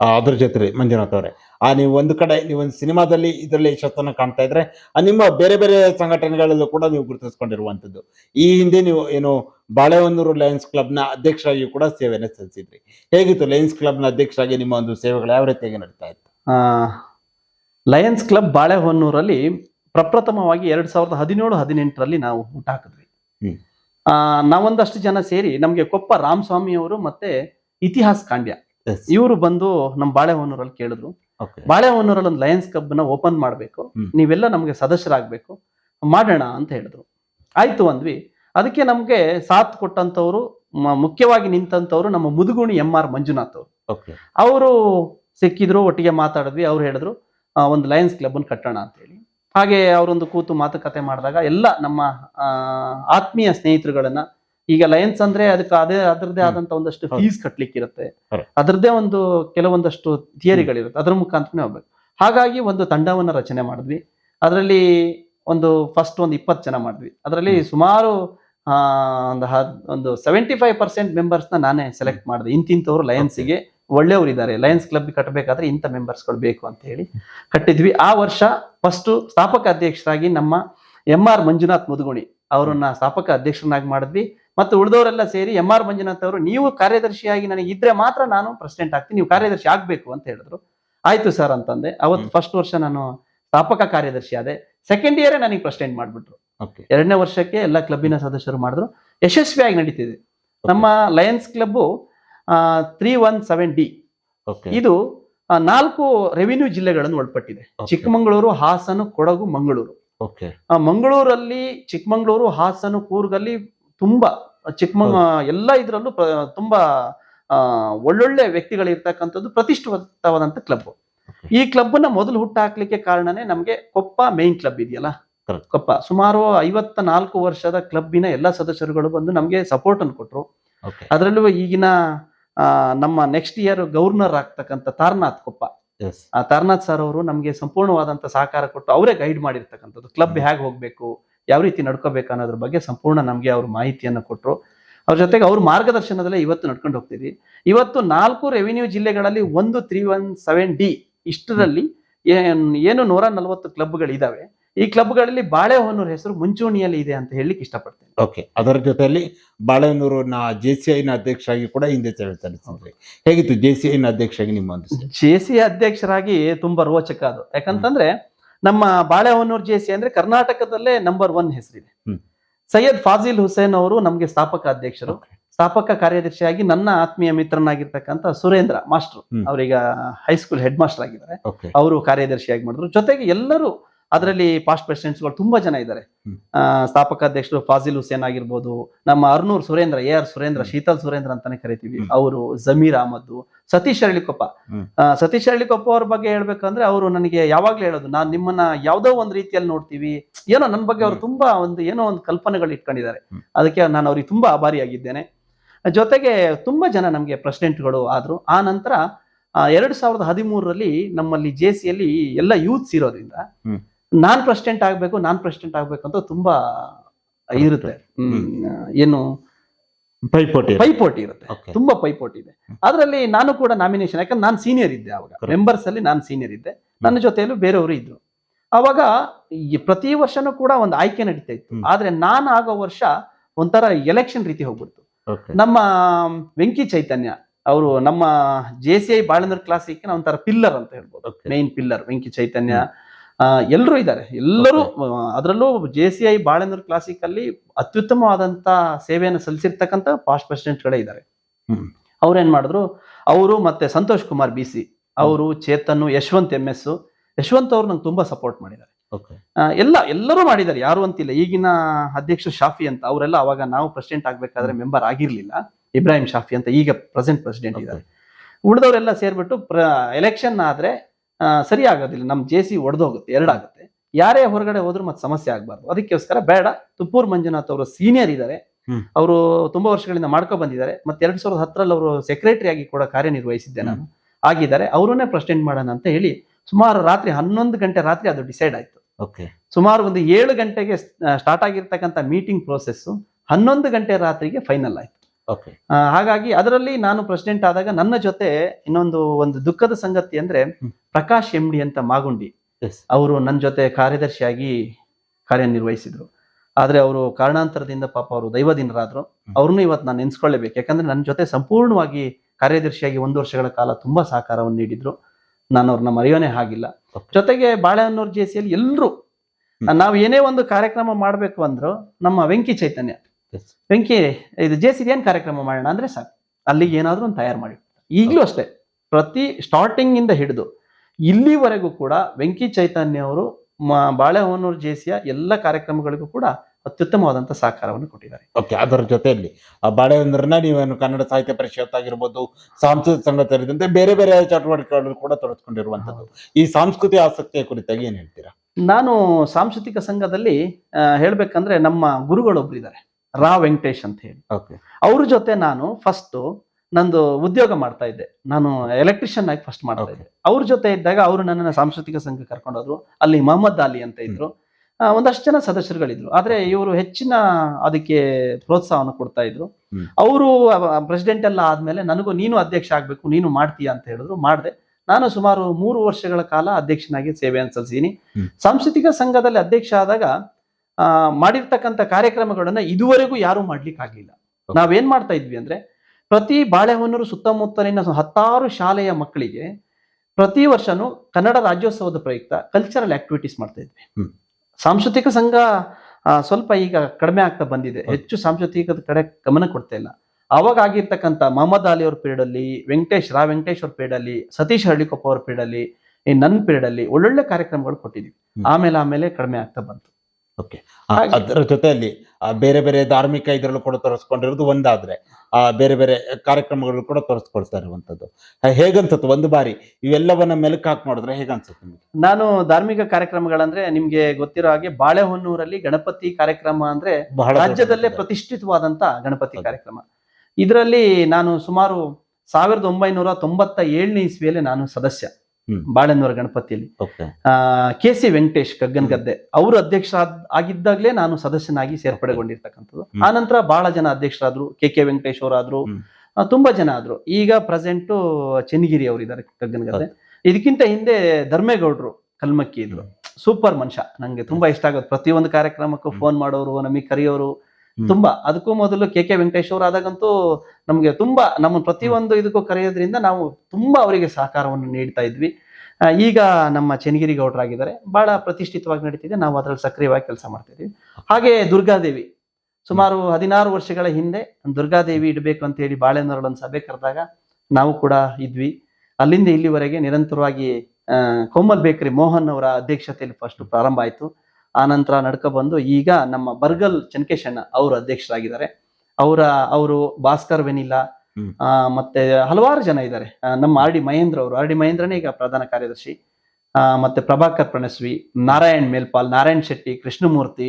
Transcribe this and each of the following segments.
ಅದ್ರ ಜೊತೆ ಮಂಜುನಾಥ್ ಅವರೇ. ಆ ನೀವು ಒಂದು ಕಡೆ ನೀವು ಒಂದು ಸಿನಿಮಾದಲ್ಲಿ ಇದರಲ್ಲಿ ಯಶಸ್ಸನ್ನು ಕಾಣ್ತಾ ಇದ್ರೆ ಆ, ನಿಮ್ಮ ಬೇರೆ ಬೇರೆ ಸಂಘಟನೆಗಳಲ್ಲೂ ಕೂಡ ನೀವು ಗುರುತಿಸ್ಕೊಂಡಿರುವಂಥದ್ದು. ಈ ಹಿಂದೆ ನೀವು ಏನು ಬಾಳೆಹೊನ್ನೂರು ಲಯನ್ಸ್ ಕ್ಲಬ್ನ ಅಧ್ಯಕ್ಷರಾಗಿ ಕೂಡ ಸೇವೆಯನ್ನು ಸಲ್ಲಿಸಿದ್ರಿ. ಹೇಗಿತ್ತು ಲಯನ್ಸ್ ಕ್ಲಬ್ನ ಅಧ್ಯಕ್ಷರಾಗಿ ನಿಮ್ಮ ಒಂದು ಸೇವೆಗಳು ಯಾವ ರೀತಿಯಾಗಿ ನಡೀತಾ ಇತ್ತು? ಆ, ಲಯನ್ಸ್ ಕ್ಲಬ್ ಬಾಳೆಹೊನ್ನೂರಲ್ಲಿ ಪ್ರಪ್ರಥಮವಾಗಿ ಎರಡ್ ಸಾವಿರದ ಹದಿನೇಳು ಹದಿನೆಂಟರಲ್ಲಿ ನಾವು ಊಟ ಹಾಕಿದ್ವಿ. ನಾವೊಂದಷ್ಟು ಜನ ಸೇರಿ ನಮಗೆ ಕೊಪ್ಪ ರಾಮಸ್ವಾಮಿ ಅವರು ಮತ್ತೆ ಇತಿಹಾಸ ಕಾಂಡ್ಯ ಇವರು ಬಂದು ನಮ್ಮ ಬಾಳೆಹೊನ್ನೂರಲ್ಲಿ ಕೇಳಿದ್ರು. ಬಾಳೆಹೊನ್ನೂರಲ್ಲಿ ಒಂದು ಲಯನ್ಸ್ ಕ್ಲಬ್ನ ಓಪನ್ ಮಾಡಬೇಕು. ನೀವೆಲ್ಲ ನಮ್ಗೆ ಸದಸ್ಯರಾಗಬೇಕು. ಮಾಡೋಣ ಅಂತ ಹೇಳಿದ್ರು. ಆಯ್ತು ಅಂದ್ವಿ. ಅದಕ್ಕೆ ನಮ್ಗೆ ಸಾಥ್ ಕೊಟ್ಟಂತವ್ರು ಮುಖ್ಯವಾಗಿ ನಿಂತಂತವ್ರು ನಮ್ಮ ಮುದುಗುಣಿ ಎಂ ಆರ್ ಮಂಜುನಾಥ್ ಅವರು. ಅವರು ಸಿಕ್ಕಿದ್ರು ಒಟ್ಟಿಗೆ ಮಾತಾಡಿದ್ವಿ. ಅವ್ರು ಹೇಳಿದ್ರು ಒಂದು ಲಯನ್ಸ್ ಕ್ಲಬ್ ಅನ್ನು ಕಟ್ಟೋಣ ಅಂತ ಹೇಳಿ. ಹಾಗೆ ಅವರೊಂದು ಕೂತು ಮಾತುಕತೆ ಮಾಡಿದಾಗ ಎಲ್ಲ ನಮ್ಮ ಆತ್ಮೀಯ ಸ್ನೇಹಿತರುಗಳನ್ನ ಈಗ ಲಯನ್ಸ್ ಅಂದ್ರೆ ಅದಕ್ಕೆ ಅದೇ ಅದರದೇ. ಆದಂತ ಒಂದಷ್ಟು ಫೀಸ್ ಕಟ್ಲಿಕ್ಕೆ ಇರುತ್ತೆ ಅದರದೇ ಒಂದು ಕೆಲವೊಂದಷ್ಟು ಥಿಯರಿಗಳಿರುತ್ತೆ ಅದ್ರ ಮುಖಾಂತರನೇ ಹೋಗ್ಬೇಕು. ಹಾಗಾಗಿ ಒಂದು ತಂಡವನ್ನ ರಚನೆ ಮಾಡಿದ್ವಿ. ಅದರಲ್ಲಿ ಒಂದು ಫಸ್ಟ್ ಒಂದು ಇಪ್ಪತ್ತು ಜನ ಮಾಡಿದ್ವಿ. ಅದರಲ್ಲಿ ಸುಮಾರು ಒಂದು ಒಂದು ಸೆವೆಂಟಿ ಫೈವ್ ಪರ್ಸೆಂಟ್ ಮೆಂಬರ್ಸ್ನ ನಾನೇ ಸೆಲೆಕ್ಟ್ ಮಾಡಿದೆ. ಇಂತಿಂತವ್ರು ಲಯನ್ಸ್ಗೆ ಒಳ್ಳೆಯವರು ಇದ್ದಾರೆ. ಲಯನ್ಸ್ ಕ್ಲಬ್ ಕಟ್ಟಬೇಕಾದ್ರೆ ಇಂಥ ಮೆಂಬರ್ಸ್ಗಳು ಬೇಕು ಅಂತ ಹೇಳಿ ಕಟ್ಟಿದ್ವಿ. ಆ ವರ್ಷ ಫಸ್ಟ್ ಸ್ಥಾಪಕ ಅಧ್ಯಕ್ಷರಾಗಿ ನಮ್ಮ ಎಂ ಆರ್ ಮಂಜುನಾಥ್ ಮುದುಗುಣಿ ಅವರನ್ನ ಸ್ಥಾಪಕ ಅಧ್ಯಕ್ಷರನ್ನಾಗಿ ಮಾಡಿದ್ವಿ. ಮತ್ತು ಉಳಿದವರೆಲ್ಲ ಸೇರಿ ಎಂ ಆರ್ ಮಂಜುನಾಥ್ ಅವರು ನೀವು ಕಾರ್ಯದರ್ಶಿಯಾಗಿ ನನಗೆ ಇದ್ರೆ ಮಾತ್ರ ನಾನು ಪ್ರೆಸಿಡೆಂಟ್ ಆಗ್ತೀನಿ ನೀವು ಕಾರ್ಯದರ್ಶಿ ಆಗ್ಬೇಕು ಅಂತ ಹೇಳಿದ್ರು. ಆಯ್ತು ಸರ್ ಅಂತಂದೆ. ಅವತ್ತು ಫಸ್ಟ್ ವರ್ಷ ನಾನು ಸ್ಥಾಪಕ ಕಾರ್ಯದರ್ಶಿ ಆದೆ. ಸೆಕೆಂಡ್ ಇಯರೇ ನನಗೆ ಪ್ರೆಸಿಡೆಂಟ್ ಮಾಡ್ಬಿಟ್ರು. ಎರಡನೇ ವರ್ಷಕ್ಕೆ ಎಲ್ಲ ಕ್ಲಬ್ಬಿನ ಸದಸ್ಯರು ಮಾಡಿದ್ರು. ಯಶಸ್ವಿಯಾಗಿ ನಡೀತಿದೆ. ನಮ್ಮ Lions Club three one seven D okay ಇದು ನಾಲ್ಕು ರೆವಿನ್ಯೂ ಜಿಲ್ಲೆಗಳನ್ನು ಒಳಪಟ್ಟಿದೆ. ಚಿಕ್ಕಮಗಳೂರು ಹಾಸನ ಕೊಡಗು ಮಂಗಳೂರು. ಮಂಗಳೂರಲ್ಲಿ ಚಿಕ್ಕಮಗಳೂರು ಹಾಸನ ಕೂರ್ಗಲ್ಲಿ ತುಂಬಾ ಚಿಕ್ಕಮಂಗ ಎಲ್ಲ ಇದರಲ್ಲೂ ತುಂಬಾ ಒಳ್ಳೊಳ್ಳೆ ವ್ಯಕ್ತಿಗಳು ಇರ್ತಕ್ಕಂಥದ್ದು ಪ್ರತಿಷ್ಠಿತವಾದಂತ ಕ್ಲಬ್ ಈ ಕ್ಲಬ್ನ ಮೊದಲು ಹುಟ್ಟಾಕ್ಲಿಕ್ಕೆ ಕಾರಣನೇ ನಮ್ಗೆ ಕೊಪ್ಪ ಮೇನ್ ಕ್ಲಬ್ ಇದೆಯಲ್ಲ? ಕೊಪ್ಪ. ಸುಮಾರು ಐವತ್ತ ನಾಲ್ಕು ವರ್ಷದ ಕ್ಲಬ್ಬಿನ ಎಲ್ಲ ಸದಸ್ಯರುಗಳು ಬಂದು ನಮಗೆ ಸಪೋರ್ಟ್ ಅನ್ನು ಕೊಟ್ರು. ಓಕೆ ಅದರಲ್ಲೂ ಈಗಿನ ನಮ್ಮ ನೆಕ್ಸ್ಟ್ ಇಯರ್ ಗವರ್ನರ್ ಆಗ್ತಕ್ಕಂಥ ತಾರನಾಥ್ ಕೊಪ್ಪ. ಆ ತಾರನಾಥ್ ಸರ್ ಅವರು ನಮಗೆ ಸಂಪೂರ್ಣವಾದಂತ ಸಹಕಾರ ಕೊಟ್ಟು ಅವರೇ ಗೈಡ್ ಮಾಡಿರ್ತಕ್ಕಂಥದ್ದು. ಕ್ಲಬ್ ಹೇಗೆ ಹೋಗ್ಬೇಕು? ಯಾವ ರೀತಿ ನಡ್ಕೋಬೇಕು ಅನ್ನೋದ್ರ ಬಗ್ಗೆ ಸಂಪೂರ್ಣ ನಮಗೆ ಅವರು ಮಾಹಿತಿಯನ್ನು ಕೊಟ್ಟರು ಅವ್ರ ಜೊತೆಗೆ ಅವ್ರ ಮಾರ್ಗದರ್ಶನದಲ್ಲೇ ಇವತ್ತು ನಡ್ಕೊಂಡು ಹೋಗ್ತೀವಿ ಇವತ್ತು ನಾಲ್ಕು ರೆವಿನ್ಯೂ ಜಿಲ್ಲೆಗಳಲ್ಲಿ ಒಂದು ತ್ರೀ ಒನ್ ಸೆವೆನ್ ಡಿ ಇಷ್ಟರಲ್ಲಿ ಏನ್ ನೂರ ನಲವತ್ತು ಕ್ಲಬ್ಗಳಿದ್ದಾವೆ ಈ ಕ್ಲಬ್ಗಳಲ್ಲಿ ಬಾಳೆಹೊನ್ನೂರು ಹೆಸರು ಮುಂಚೂಣಿಯಲ್ಲಿ ಇದೆ ಅಂತ ಹೇಳಲಿಕ್ಕೆ ಇಷ್ಟಪಡ್ತೇನೆ. ಓಕೆ ಅದರ ಜೊತೆಯಲ್ಲಿ ಬಾಳೆಹೊನ್ನೂರಿನ ಜೆ ಸಿ ಐನ ಅಧ್ಯಕ್ಷರಾಗಿ ಕೂಡ ಹಿಂದೆ ಸಲ್ಲಿಸಿದ್ರಿ ಹೇಗಿತ್ತು ಜೆ ಸಿ ಐನ ಅಧ್ಯಕ್ಷರಾಗಿ ನಿಮ್ಮ ಜೆ ಸಿ ಅಧ್ಯಕ್ಷರಾಗಿ ತುಂಬಾ ರೋಚಕ ಅದು. ಯಾಕಂತಂದ್ರೆ ನಮ್ಮ ಬಾಳೆಹೊನ್ನೂರು ಜೆ ಸಿ ಅಂದ್ರೆ ಕರ್ನಾಟಕದಲ್ಲೇ ನಂಬರ್ ಒನ್ ಹೆಸರಿದೆ. ಸೈಯದ್ ಫಾಜಿಲ್ ಹುಸೇನ್ ಅವರು ನಮ್ಗೆ ಸ್ಥಾಪಕ ಅಧ್ಯಕ್ಷರು. ಸ್ಥಾಪಕ ಕಾರ್ಯದರ್ಶಿಯಾಗಿ ನನ್ನ ಆತ್ಮೀಯ ಮಿತ್ರನಾಗಿರ್ತಕ್ಕಂಥ ಸುರೇಂದ್ರ ಮಾಸ್ಟರ್. ಅವರೀಗ ಹೈಸ್ಕೂಲ್ ಹೆಡ್ ಮಾಸ್ಟರ್ ಆಗಿದ್ದಾರೆ. ಅವರು ಕಾರ್ಯದರ್ಶಿಯಾಗಿ ಮಾಡಿದ್ರು. ಜೊತೆಗೆ ಎಲ್ಲರೂ ಅದರಲ್ಲಿ ಪಾಸ್ಟ್ ಪ್ರೆಸಿಡೆಂಟ್ಸ್ಗಳು ತುಂಬಾ ಜನ ಇದ್ದಾರೆ. ಸ್ಥಾಪಕ ಅಧ್ಯಕ್ಷರು ಫಾಜಿಲ್ ಹುಸೇನ್ ಆಗಿರ್ಬೋದು ನಮ್ಮ ಅರ್ನೂರ್ ಸುರೇಂದ್ರ ಎ ಆರ್ ಸುರೇಂದ್ರ ಶೀತಲ್ ಸುರೇಂದ್ರ ಅಂತಾನೆ ಕರಿತೀವಿ. ಅವರು ಜಮೀರ್ ಅಹಮದ್ ಸತೀಶ್ ಅರಳಿಕೊಪ್ಪ ಸತೀಶ್ ಅರಳಿಕೊಪ್ಪ ಅವ್ರ ಬಗ್ಗೆ ಹೇಳ್ಬೇಕಂದ್ರೆ ಅವರು ನನಗೆ ಯಾವಾಗ್ಲೂ ಹೇಳೋದು ನಾನ್ ನಿಮ್ಮನ್ನ ಯಾವ್ದೋ ಒಂದ್ ರೀತಿಯಲ್ಲಿ ನೋಡ್ತೀವಿ. ಏನೋ ನನ್ನ ಬಗ್ಗೆ ಅವ್ರು ತುಂಬಾ ಒಂದು ಏನೋ ಒಂದು ಕಲ್ಪನೆಗಳು ಇಟ್ಕೊಂಡಿದ್ದಾರೆ. ಅದಕ್ಕೆ ನಾನು ಅವ್ರಿಗೆ ತುಂಬಾ ಆಭಾರಿಯಾಗಿದ್ದೇನೆ. ಜೊತೆಗೆ ತುಂಬಾ ಜನ ನಮಗೆ ಪ್ರೆಸಿಡೆಂಟ್ಗಳು ಆದ್ರು. ಆ ನಂತರ ಎರಡ್ ಸಾವಿರದ ಹದಿಮೂರರಲ್ಲಿ ನಮ್ಮಲ್ಲಿ ಜೆ ಸಿಯಲ್ಲಿ ಎಲ್ಲ ಯೂತ್ಸ್ ಇರೋದ್ರಿಂದ. ನಾನ್ ಪ್ರೆಸಿಡೆಂಟ್ ಆಗ್ಬೇಕು ನಾನ್ ಪ್ರೆಸಿಡೆಂಟ್ ಆಗ್ಬೇಕು ಅಂತ ತುಂಬಾ ಇರುತ್ತೆ. ಏನು? ಪೈಪೋಟಿ ಪೈಪೋಟಿ ಇರುತ್ತೆ. ತುಂಬಾ ಪೈಪೋಟಿ ಇದೆ. ಅದರಲ್ಲಿ ನಾನು ಕೂಡ ನಾಮಿನೇಷನ್ ಯಾಕಂದ್ರೆ ನಾನು ಸೀನಿಯರ್ ಇದ್ದೆ ಅವಾಗ. ಮೆಂಬರ್ಸ್ ಅಲ್ಲಿ ನಾನು ಸೀನಿಯರ್ ಇದ್ದೆ. ನನ್ನ ಜೊತೆಯಲ್ಲೂ ಬೇರೆಯವರು ಇದ್ರು. ಅವಾಗ ಪ್ರತಿ ವರ್ಷನೂ ಕೂಡ ಒಂದು ಆಯ್ಕೆ ನಡೀತಾ ಇತ್ತು. ಆದ್ರೆ ನಾನು ಆಗೋ ವರ್ಷ ಒಂಥರ ಎಲೆಕ್ಷನ್ ರೀತಿ ಹೋಗ್ಬಿಡ್ತು. ನಮ್ಮ ವೆಂಕಿ ಚೈತನ್ಯ ಅವರು ನಮ್ಮ J C I Balendra classic ಒಂಥರ ಪಿಲ್ಲರ್ ಅಂತ ಹೇಳ್ಬೋದು. Main pillar Venki Chaitanya. ಎಲ್ಲರೂ ಇದ್ದಾರೆ. ಎಲ್ಲರೂ ಅದರಲ್ಲೂ J C I Balehonnur classic ಅಲ್ಲಿ ಅತ್ಯುತ್ತಮವಾದಂತ ಸೇವೆಯನ್ನು ಸಲ್ಲಿಸಿರ್ತಕ್ಕಂಥ ಪಾಸ್ಟ್ ಪ್ರೆಸಿಡೆಂಟ್ಗಳೇ ಇದ್ದಾರೆ. ಅವ್ರೇನ್ ಮಾಡಿದ್ರು? ಅವರು ಮತ್ತೆ ಸಂತೋಷ್ ಕುಮಾರ್ ಬಿ ಸಿ ಅವರು ಚೇತನ್ ಯಶವಂತ್ ಎಂ ಎಸ್ ಯಶವಂತ್ ಅವರು ನಂಗೆ ತುಂಬಾ ಸಪೋರ್ಟ್ ಮಾಡಿದ್ದಾರೆ. ಎಲ್ಲ ಎಲ್ಲರೂ ಮಾಡಿದ್ದಾರೆ. ಯಾರು ಅಂತಿಲ್ಲ. ಈಗಿನ ಅಧ್ಯಕ್ಷ ಶಾಫಿ ಅಂತ ಅವರೆಲ್ಲ ಅವಾಗ ನಾವು ಪ್ರೆಸಿಡೆಂಟ್ ಆಗ್ಬೇಕಾದ್ರೆ ಮೆಂಬರ್ ಆಗಿರ್ಲಿಲ್ಲ. ಇಬ್ರಾಹಿಂ ಶಾಫಿ ಅಂತ ಈಗ ಪ್ರೆಸೆಂಟ್ ಪ್ರೆಸಿಡೆಂಟ್ ಇದ್ದಾರೆ. ಉಳಿದವರೆಲ್ಲ ಸೇರ್ಬಿಟ್ಟು ಎಲೆಕ್ಷನ್ ಆದ್ರೆ ಸರಿ ಆಗೋದಿಲ್ಲ. ನಮ್ಮ ಜೆ ಸಿ ಒಡೆದೋಗುತ್ತೆ ಎರಡಾಗುತ್ತೆ. ಯಾರೇ ಹೊರಗಡೆ ಹೋದ್ರು ಮತ್ತೆ ಸಮಸ್ಯೆ ಆಗಬಾರ್ದು. ಅದಕ್ಕೋಸ್ಕರ ಬೇಡ. ತುಪ್ಪೂರ್ ಮಂಜುನಾಥ್ ಅವರು ಸೀನಿಯರ್ ಇದ್ದಾರೆ. ಅವರು ತುಂಬಾ ವರ್ಷಗಳಿಂದ ಮಾಡ್ಕೊ ಬಂದಿದ್ದಾರೆ. ಮತ್ತೆ ಎರಡ್ ಸಾವಿರದ ಹತ್ತರಲ್ಲಿ ಅವರು ಸೆಕ್ರೆಟರಿ ಆಗಿ ಕೂಡ ಕಾರ್ಯನಿರ್ವಹಿಸಿದ್ದೆ ನಾನು. ಆಗಿದ್ದಾರೆ. ಅವರನ್ನೇ ಪ್ರೆಸಿಡೆಂಟ್ ಮಾಡೋಣ ಅಂತ ಹೇಳಿ ಸುಮಾರು ರಾತ್ರಿ ಹನ್ನೊಂದು ಗಂಟೆ ರಾತ್ರಿ ಅದು ಡಿಸೈಡ್ ಆಯ್ತು. ಓಕೆ. ಸುಮಾರು ಒಂದು ಏಳು ಗಂಟೆಗೆ ಸ್ಟಾರ್ಟ್ ಆಗಿರ್ತಕ್ಕಂಥ ಮೀಟಿಂಗ್ ಪ್ರೋಸೆಸ್ ಹನ್ನೊಂದು ಗಂಟೆ ರಾತ್ರಿಗೆ ಫೈನಲ್ ಆಯ್ತು. ಹಾಗಾಗಿ ಅದರಲ್ಲಿ ನಾನು ಪ್ರೆಸಿಡೆಂಟ್ ಆದಾಗ ನನ್ನ ಜೊತೆ ಇನ್ನೊಂದು ಒಂದು ದುಃಖದ ಸಂಗತಿ ಅಂದ್ರೆ ಪ್ರಕಾಶ್ ಎಂ ಡಿ ಅಂತ ಮಾಗುಂಡಿ ಅವರು ನನ್ನ ಜೊತೆ ಕಾರ್ಯದರ್ಶಿಯಾಗಿ ಕಾರ್ಯನಿರ್ವಹಿಸಿದ್ರು. ಆದ್ರೆ ಅವರು ಕಾರಣಾಂತರದಿಂದ ಪಾಪ ಅವರು ದೈವದಿನರಾದ್ರು. ಅವ್ರನ್ನೂ ಇವತ್ತು ನಾನು ನೆನ್ಸ್ಕೊಳ್ಳೇಬೇಕು. ಯಾಕಂದ್ರೆ ನನ್ನ ಜೊತೆ ಸಂಪೂರ್ಣವಾಗಿ ಕಾರ್ಯದರ್ಶಿಯಾಗಿ ಒಂದು ವರ್ಷಗಳ ಕಾಲ ತುಂಬಾ ಸಹಕಾರವನ್ನು ನೀಡಿದ್ರು. ನಾನು ಅವ್ರನ್ನ ಮರೆಯೋನೇ ಆಗಿಲ್ಲ ಜೊತೆಗೆ ಜೊತೆಗೆ ಬಾಳೆಹನ್ನೂರು ಜೆ ಸಿಯಲ್ಲಿ ಎಲ್ಲರೂ. ನಾವು ಏನೇ ಒಂದು ಕಾರ್ಯಕ್ರಮ ಮಾಡ್ಬೇಕು ಅಂದ್ರು ನಮ್ಮ ವೆಂಕಿ ಚೈತನ್ಯ. ವೆಂಕಿ ಇದು ಜೆ ಸಿ ಏನ್ ಕಾರ್ಯಕ್ರಮ ಮಾಡೋಣ ಅಂದ್ರೆ ಸರ್ ಅಲ್ಲಿಗೆ ಏನಾದರೂ ಒಂದು ತಯಾರು ಮಾಡಿ ಈಗಲೂ ಅಷ್ಟೇ ಪ್ರತಿ ಸ್ಟಾರ್ಟಿಂಗ್ ಇಂದ ಹಿಡಿದು ಇಲ್ಲಿವರೆಗೂ ಕೂಡ ವೆಂಕಿ ಚೈತನ್ಯ ಅವರು ಬಾಳೆಹೊನ್ನೂರು ಜೆ ಸಿಯ ಎಲ್ಲ ಕಾರ್ಯಕ್ರಮಗಳಿಗೂ ಕೂಡ ಅತ್ಯುತ್ತಮವಾದಂತಹ ಸಹಕಾರವನ್ನು ಕೊಟ್ಟಿದ್ದಾರೆ. ಓಕೆ ಅದರ ಜೊತೆಯಲ್ಲಿ ಆ ಬಾಳೆಹೊನ್ನೂರನ್ನ ನೀವೇನು ಕನ್ನಡ ಸಾಹಿತ್ಯ ಪರಿಷತ್ ಆಗಿರ್ಬೋದು ಸಾಂಸ್ಕೃತಿಕ ಸಂಘ ಸೇರಿದಂತೆ ಬೇರೆ ಬೇರೆ ಚಟುವಟಿಕೆಗಳನ್ನು ಕೂಡ ತೊಡಸ್ಕೊಂಡಿರುವಂತದ್ದು ಈ ಸಾಂಸ್ಕೃತಿಕ ಆಸಕ್ತಿಯ ಕುರಿತಾಗಿ ಏನ್ ಹೇಳ್ತೀರಾ? ನಾನು ಸಾಂಸ್ಕೃತಿಕ ಸಂಘದಲ್ಲಿ ಹೇಳ್ಬೇಕಂದ್ರೆ ನಮ್ಮ ಗುರುಗಳೊಬ್ರು ಇದ್ದಾರೆ ರಾ ವೆಂಕಟೇಶ್ ಅಂತ ಹೇಳಿ. ಅವ್ರ ಜೊತೆ ನಾನು ಫಸ್ಟ್ ನಂದು ಉದ್ಯೋಗ ಮಾಡ್ತಾ ಇದ್ದೆ. ನಾನು ಎಲೆಕ್ಟ್ರಿಷಿಯನ್ ಆಗಿ ಫಸ್ಟ್ ಮಾಡ್ತಾ ಇದ್ದೆ. ಅವ್ರ ಜೊತೆ ಇದ್ದಾಗ ಅವರು ನನ್ನನ್ನು ಸಾಂಸ್ಕೃತಿಕ ಸಂಘ ಕರ್ಕೊಂಡೋದ್ರು ಅಲ್ಲಿ ಮೊಹಮ್ಮದ್ ಅಲಿ ಅಂತ ಇದ್ರು. ಒಂದಷ್ಟು ಜನ ಸದಸ್ಯರುಗಳಿದ್ರು. ಆದ್ರೆ ಇವರು ಹೆಚ್ಚಿನ ಅದಕ್ಕೆ ಪ್ರೋತ್ಸಾಹವನ್ನು ಕೊಡ್ತಾ ಇದ್ರು. ಅವರು ಪ್ರೆಸಿಡೆಂಟ್ ಎಲ್ಲ ಆದ್ಮೇಲೆ ನನಗೂ ನೀನು ಅಧ್ಯಕ್ಷ ಆಗ್ಬೇಕು ನೀನು ಮಾಡ್ತೀಯ ಅಂತ ಹೇಳಿದ್ರು. ಮಾಡಿದೆ. ನಾನು ಸುಮಾರು ಮೂರು ವರ್ಷಗಳ ಕಾಲ ಅಧ್ಯಕ್ಷನಾಗಿ ಸೇವೆಯನ್ನು ಸಲ್ಲಿಸಿದ್ದೀನಿ ಸಾಂಸ್ಕೃತಿಕ ಸಂಘದಲ್ಲಿ ಅಧ್ಯಕ್ಷ ಆದಾಗ ಮಾಡಿರ್ತಕ್ಕಂಥ ಕಾರ್ಯಕ್ರಮಗಳನ್ನ ಇದುವರೆಗೂ ಯಾರು ಮಾಡ್ಲಿಕ್ಕೆ ಆಗ್ಲಿಲ್ಲ Okay. ನಾವೇನ್ ಮಾಡ್ತಾ ಇದ್ವಿ ಅಂದ್ರೆ ಪ್ರತಿ ಬಾಳೆಹೊನ್ನೂರು ಸುತ್ತಮುತ್ತಲಿನ ಹತ್ತಾರು ಶಾಲೆಯ ಮಕ್ಕಳಿಗೆ ಪ್ರತಿ ವರ್ಷನೂ ಕನ್ನಡ ರಾಜ್ಯೋತ್ಸವದ ಪ್ರಯುಕ್ತ ಕಲ್ಚರಲ್ ಆಕ್ಟಿವಿಟೀಸ್ ಮಾಡ್ತಾ ಇದ್ವಿ. ಸಾಂಸ್ಕೃತಿಕ ಸಂಘ ಸ್ವಲ್ಪ ಈಗ ಕಡಿಮೆ ಆಗ್ತಾ ಬಂದಿದೆ. ಹೆಚ್ಚು ಸಾಂಸ್ಕೃತಿಕದ ಕಡೆ ಗಮನ ಕೊಡ್ತಾ ಇಲ್ಲ. ಅವಾಗ ಆಗಿರ್ತಕ್ಕಂಥ ಮೊಹಮ್ಮದ್ ಅಲಿ ಅವ್ರ ಪೀರಿಯಡ್ ಅಲ್ಲಿ ವೆಂಕಟೇಶ್ ರಾ ವೆಂಕಟೇಶ್ ಅವ್ರ ಪೀರಿಯಡ್ ಅಲ್ಲಿ ಸತೀಶ್ ಹಳ್ಳಿಕೊಪ್ಪ ಅವ್ರ ಪೀರಿಯಡ್ ಅಲ್ಲಿ ನನ್ನ ಪೀರಿಯಡ್ ಅಲ್ಲಿ ಒಳ್ಳೊಳ್ಳೆ ಕಾರ್ಯಕ್ರಮಗಳು ಕೊಟ್ಟಿದ್ವಿ. ಆಮೇಲೆ ಆಮೇಲೆ ಕಡಿಮೆ ಆಗ್ತಾ ಬಂತು. ಹಾಗೆ. ಅದರ ಜೊತೆಯಲ್ಲಿ ಬೇರೆ ಬೇರೆ ಧಾರ್ಮಿಕ ಇದರಲ್ಲೂ ಕೂಡ ತೋರಿಸ್ಕೊಂಡಿರೋದು ಒಂದಾದ್ರೆ ಆ ಬೇರೆ ಬೇರೆ ಕಾರ್ಯಕ್ರಮಗಳು ಕೂಡ ತೋರಿಸ್ಕೊಳ್ತಾ ಇರುವಂತದ್ದು ಆ, ಹೇಗನ್ಸುತ್ತೆ ಒಂದು ಬಾರಿ ಇವೆಲ್ಲವನ್ನ ಮೆಲುಕು ಹಾಕಿ ಮಾಡಿದ್ರೆ ಹೇಗನ್ಸುತ್ತೆ ನಿಮಗೆ ನಾನು ಧಾರ್ಮಿಕ ಕಾರ್ಯಕ್ರಮಗಳಂದ್ರೆ ನಿಮ್ಗೆ ಗೊತ್ತಿರೋ ಹಾಗೆ ಬಾಳೆಹೊನ್ನೂರಲ್ಲಿ ಗಣಪತಿ ಕಾರ್ಯಕ್ರಮ ಅಂದ್ರೆ ಬಹಳ ರಾಜ್ಯದಲ್ಲೇ. ಪ್ರತಿಷ್ಠಿತವಾದಂತ ಗಣಪತಿ ಕಾರ್ಯಕ್ರಮ ಇದರಲ್ಲಿ ನಾನು ಸುಮಾರು ಸಾವಿರದ ಒಂಬೈನೂರ ತೊಂಬತ್ತ ಏಳನೇ ಇಸ್ವಿಯಲ್ಲಿ ನಾನು ಸದಸ್ಯ. ಬಾಳೆನ್ನೂರ ಗಣಪತಿಯಲ್ಲಿ. ಕೆ ಸಿ ವೆಂಕಟೇಶ್ ಕಗ್ಗನ್ ಗದ್ದೆ ಅವರು ಅಧ್ಯಕ್ಷ ಆಗಿದ್ದಾಗಲೇ ನಾನು ಸದಸ್ಯನಾಗಿ ಸೇರ್ಪಡೆಗೊಂಡಿರ್ತಕ್ಕಂಥದ್ದು. ಆ ನಂತರ ಬಹಳ ಜನ ಅಧ್ಯಕ್ಷರಾದ್ರು ಕೆ ಕೆ ವೆಂಕಟೇಶ್ ಅವರಾದ್ರು. ತುಂಬಾ ಜನ ಆದ್ರು. ಈಗ ಪ್ರೆಸೆಂಟ್ ಚನ್ನಗಿರಿ ಅವರು ಇದ್ದಾರೆ ಕಗ್ಗನ್ ಗದ್ದೆ. ಇದಕ್ಕಿಂತ ಹಿಂದೆ ಧರ್ಮೇಗೌಡರು ಕಲ್ಮಕ್ಕಿ ಇದ್ರು ಸೂಪರ್ ಮನುಷ್ಯ. ನಂಗೆ ತುಂಬಾ ಇಷ್ಟ ಆಗೋದು. ಪ್ರತಿಯೊಂದು ಕಾರ್ಯಕ್ರಮಕ್ಕೂ. ಫೋನ್ ಮಾಡೋರು ನಮಗೆ ಕರೆಯೋರು. ತುಂಬಾ. ಅದಕ್ಕೂ ಮೊದಲು ಕೆ ಕೆ ವೆಂಕಟೇಶ್ ಅವರು ಆದಾಗಂತೂ ನಮ್ಗೆ ತುಂಬಾ ನಮ್ಮ ಪ್ರತಿಯೊಂದು ಇದಕ್ಕೂ ಕರೆಯೋದ್ರಿಂದ ನಾವು ತುಂಬಾ ಅವರಿಗೆ ಸಹಕಾರವನ್ನು ನೀಡ್ತಾ ಇದ್ವಿ. ಈಗ ನಮ್ಮ ಚೆನ್ನಗಿರಿ ಗೌಡರಾಗಿದ್ದಾರೆ ಬಹಳ ಪ್ರತಿಷ್ಠಿತವಾಗಿ ನಡೀತಿದೆ. ನಾವು ಅದರಲ್ಲಿ ಸಕ್ರಿಯವಾಗಿ ಕೆಲಸ ಮಾಡ್ತಿದ್ವಿ ಹಾಗೆ ದುರ್ಗಾದೇವಿ. ಸುಮಾರು ಹದಿನಾರು ವರ್ಷಗಳ ಹಿಂದೆ ದುರ್ಗಾದೇವಿ ಇಡಬೇಕು ಅಂತ ಹೇಳಿ ಬಾಳೆನೂರಲ್ಲಿ ಸಭೆ ಕರೆದಾಗ ನಾವು ಕೂಡ ಇದ್ವಿ. ಅಲ್ಲಿಂದ ಇಲ್ಲಿವರೆಗೆ ನಿರಂತರವಾಗಿ ಕೋಮಲ್ ಬೇಕರಿ ಮೋಹನ್ ಅವರ ಅಧ್ಯಕ್ಷತೆಯಲ್ಲಿ ಫಸ್ಟ್ ಪ್ರಾರಂಭ ಆಯಿತು. ಆ ನಂತರ ನಡ್ಕೊ ಬಂದು ಈಗ ನಮ್ಮ ಬರ್ಗಲ್ ಚನ್ಕೇಶಣ್ಣ ಅವರು ಅಧ್ಯಕ್ಷರಾಗಿದ್ದಾರೆ. ಅವರ ಅವರು ಭಾಸ್ಕರ್ ವೆನಿಲ್ಲ ಆ, ಮತ್ತೆ ಹಲವಾರು ಜನ ಇದ್ದಾರೆ. ನಮ್ಮ ಆರ್ ಡಿ ಮಹೇಂದ್ರ ಅವರು ಆರ್ ಡಿ ಮಹೇಂದ್ರನೇ ಈಗ ಪ್ರಧಾನ ಕಾರ್ಯದರ್ಶಿ ಆ, ಮತ್ತೆ ಪ್ರಭಾಕರ್ ಪ್ರಣಸ್ವಿ ನಾರಾಯಣ್ ಮೇಲ್ಪಾಲ್ ನಾರಾಯಣ್ ಶೆಟ್ಟಿ ಕೃಷ್ಣಮೂರ್ತಿ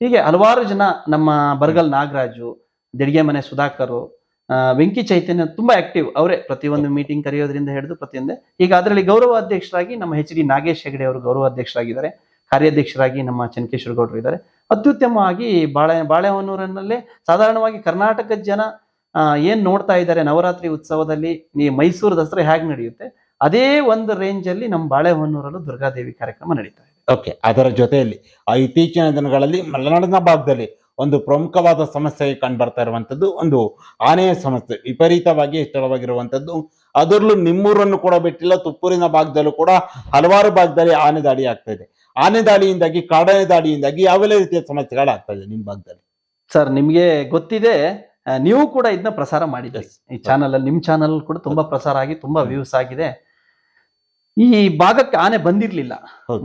ಹೀಗೆ ಹಲವಾರು ಜನ ನಮ್ಮ ಬರ್ಗಲ್ ನಾಗರಾಜು ದಿಡ್ಗೆ ಮನೆ ಸುಧಾಕರ್ ವೆಂಕಿ ಚೈತನ್ಯ ತುಂಬಾ ಆಕ್ಟಿವ್ ಅವರೇ ಪ್ರತಿಯೊಂದು ಮೀಟಿಂಗ್ ಕರೆಯೋದ್ರಿಂದ ಹಿಡಿದು ಪ್ರತಿಯೊಂದೇ. ಈಗ ಅದರಲ್ಲಿ ಗೌರವ ಅಧ್ಯಕ್ಷರಾಗಿ ನಮ್ಮ ಹೆಚ್ ಡಿ ನಾಗೇಶ್ ಹೆಗಡೆ ಅವರು ಗೌರವ ಅಧ್ಯಕ್ಷರಾಗಿದ್ದಾರೆ. ಕಾರ್ಯಾಧ್ಯಕ್ಷರಾಗಿ ನಮ್ಮ ಚನ್ಕೇಶ್ವರ ಗೌಡರು ಇದ್ದಾರೆ. ಅತ್ಯುತ್ತಮವಾಗಿ ಬಾಳೆ, ಬಾಳೆಹೊನ್ನೂರಿನಲ್ಲೇ ಸಾಧಾರಣವಾಗಿ ಕರ್ನಾಟಕದ ಜನ ಏನು ನೋಡ್ತಾ ಇದ್ದಾರೆ ನವರಾತ್ರಿ ಉತ್ಸವದಲ್ಲಿ, ಈ ಮೈಸೂರು ದಸರಾ ಹೇಗೆ ನಡೆಯುತ್ತೆ? ಅದೇ ಒಂದು ರೇಂಜ್ ಅಲ್ಲಿ ನಮ್ಮ ಬಾಳೆಹೊನ್ನೂರಲ್ಲೂ ದುರ್ಗಾದೇವಿ ಕಾರ್ಯಕ್ರಮ ನಡೀತಾ ಇದೆ. ಓಕೆ ಅದರ ಜೊತೆಯಲ್ಲಿ ಇತ್ತೀಚಿನ ದಿನಗಳಲ್ಲಿ ಮಲೆನಾಡಿನ ಭಾಗದಲ್ಲಿ ಒಂದು ಪ್ರಮುಖವಾದ ಸಮಸ್ಯೆ ಕಂಡು ಬರ್ತಾ ಇರುವಂತದ್ದು ಒಂದು ಆನೆಯ ಸಮಸ್ಯೆ. ವಿಪರೀತವಾಗಿ ಹೆಚ್ಚಳವಾಗಿರುವಂತದ್ದು ಅದರಲ್ಲೂ ನಿಮ್ಮೂರನ್ನು ಕೂಡ ಬಿಟ್ಟಿಲ್ಲ ತುಪ್ಪೂರಿನ ಭಾಗದಲ್ಲೂ ಕೂಡ ಹಲವಾರು ಭಾಗದಲ್ಲಿ ಆನೆ ದಾಳಿ ಆಗ್ತಾ ಇದೆ. ಆನೆ ದಾಳಿಯಿಂದಾಗಿ ಕಾಡಾನೆ ದಾಳಿಯಿಂದಾಗಿ ಯಾವೆಲ್ಲ ರೀತಿಯ ಸಮಸ್ಯೆಗಳಾಗ್ತಾ ಇದೆ ನಿಮ್ಮ ಭಾಗದಲ್ಲಿ? ಸರ್ ನಿಮ್ಗೆ ಗೊತ್ತಿದೆ ನೀವು ಕೂಡ ಇದನ್ನ ಪ್ರಸಾರ ಮಾಡಿದ್ರಿ. ಈ ಚಾನಲ್ ಅಲ್ಲಿ ನಿಮ್ ಚಾನಲ್ ಕೂಡ ತುಂಬಾ ಪ್ರಸಾರ ಆಗಿ ತುಂಬಾ ವ್ಯೂಸ್ ಆಗಿದೆ. ಈ ಭಾಗಕ್ಕೆ ಆನೆ ಬಂದಿರ್ಲಿಲ್ಲ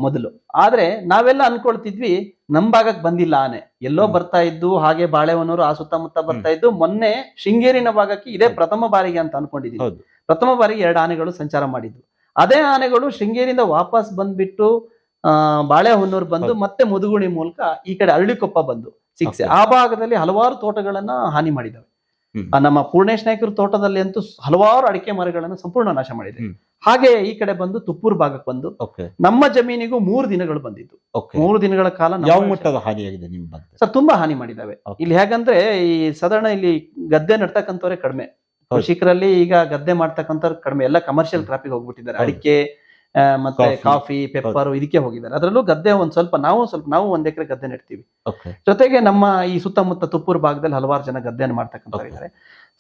ಮೊದಲು. ಆದ್ರೆ ನಾವೆಲ್ಲ ಅನ್ಕೊಳ್ತಿದ್ವಿ ನಮ್ ಭಾಗಕ್ಕೆ ಬಂದಿಲ್ಲ ಆನೆ. ಎಲ್ಲೋ ಬರ್ತಾ ಇದ್ದು ಹಾಗೆ ಬಾಳೆಹೊನ್ನೂರು ಆ ಸುತ್ತಮುತ್ತ ಬರ್ತಾ ಇದ್ದು ಮೊನ್ನೆ ಶೃಂಗೇರಿನ ಭಾಗಕ್ಕೆ ಇದೇ ಪ್ರಥಮ ಬಾರಿಗೆ ಅಂತ ಅನ್ಕೊಂಡಿದೀವಿ. ಪ್ರಥಮ ಬಾರಿಗೆ ಎರಡು ಆನೆಗಳು ಸಂಚಾರ ಮಾಡಿದ್ವು. ಅದೇ ಆನೆಗಳು ಶೃಂಗೇರಿಯಿಂದ ವಾಪಸ್ ಬಂದ್ಬಿಟ್ಟು ಬಾಳೆಹೊನ್ನೂರು ಬಂದು ಮತ್ತೆ ಮುದುಗುಣಿ ಮೂಲಕ ಈ ಕಡೆ ಅರಳಿಕೊಪ್ಪ ಬಂದು ಸಿಕ್ಸ್ ಆ ಭಾಗದಲ್ಲಿ ಹಲವಾರು ತೋಟಗಳನ್ನ ಹಾನಿ ಮಾಡಿದಾವೆ. ನಮ್ಮ ಪೂರ್ಣೇಶ್ ನಾಯ್ಕರ ತೋಟದಲ್ಲಿ ಅಂತೂ ಹಲವಾರು ಅಡಿಕೆ ಮರಗಳನ್ನು ಸಂಪೂರ್ಣ ನಾಶ ಮಾಡಿದೆ. ಹಾಗೆ ಈ ಕಡೆ ಬಂದು ತುಪ್ಪೂರ್ ಭಾಗಕ್ಕೆ ಬಂದು ನಮ್ಮ ಜಮೀನಿಗೂ ಮೂರು ದಿನಗಳು ಬಂದಿದ್ದು. ಮೂರು ದಿನಗಳ ಕಾಲ ಯಾವ ಮಟ್ಟದ ಹಾನಿಯಾಗಿದೆ ನಿಮ್ಮ ಸರ್ ತುಂಬಾ ಹಾನಿ ಮಾಡಿದಾವೆ. ಇಲ್ಲಿ ಹೇಗಂದ್ರೆ ಈ ಸಾಧಾರಣ ಇಲ್ಲಿ ಗದ್ದೆ ನಡ್ತಕ್ಕಂಥವ್ರೆ ಕಡಿಮೆ. ಕೃಷಿಕರಲ್ಲಿ ಈಗ ಗದ್ದೆ ಮಾಡ್ತಕ್ಕಂಥವ್ರು ಕಡಿಮೆ. ಎಲ್ಲ ಕಮರ್ಷಿಯಲ್ ಕ್ರಾಪಿಗೆ ಹೋಗ್ಬಿಟ್ಟಿದ್ದಾರೆ. ಅಡಿಕೆ ಮತ್ತೆ ಕಾಫಿ ಪೆಪ್ಪರ್ ಇದಕ್ಕೆ ಹೋಗಿದ್ದಾರೆ. ಅದರಲ್ಲೂ ಗದ್ದೆ ಒಂದ್ ಸ್ವಲ್ಪ ನಾವು ಸ್ವಲ್ಪ ನಾವು ಒಂದ್ ಎಕರೆ ಗದ್ದೆ ನೆಡ್ತೀವಿ. ಜೊತೆಗೆ ನಮ್ಮ ಈ ಸುತ್ತಮುತ್ತ ತುಪ್ಪೂರು ಭಾಗದಲ್ಲಿ ಹಲವಾರು ಜನ ಗದ್ದೆಯನ್ನು ಮಾಡ್ತಕ್ಕಂಥವ್ರು. ಇದ್ದಾರೆ.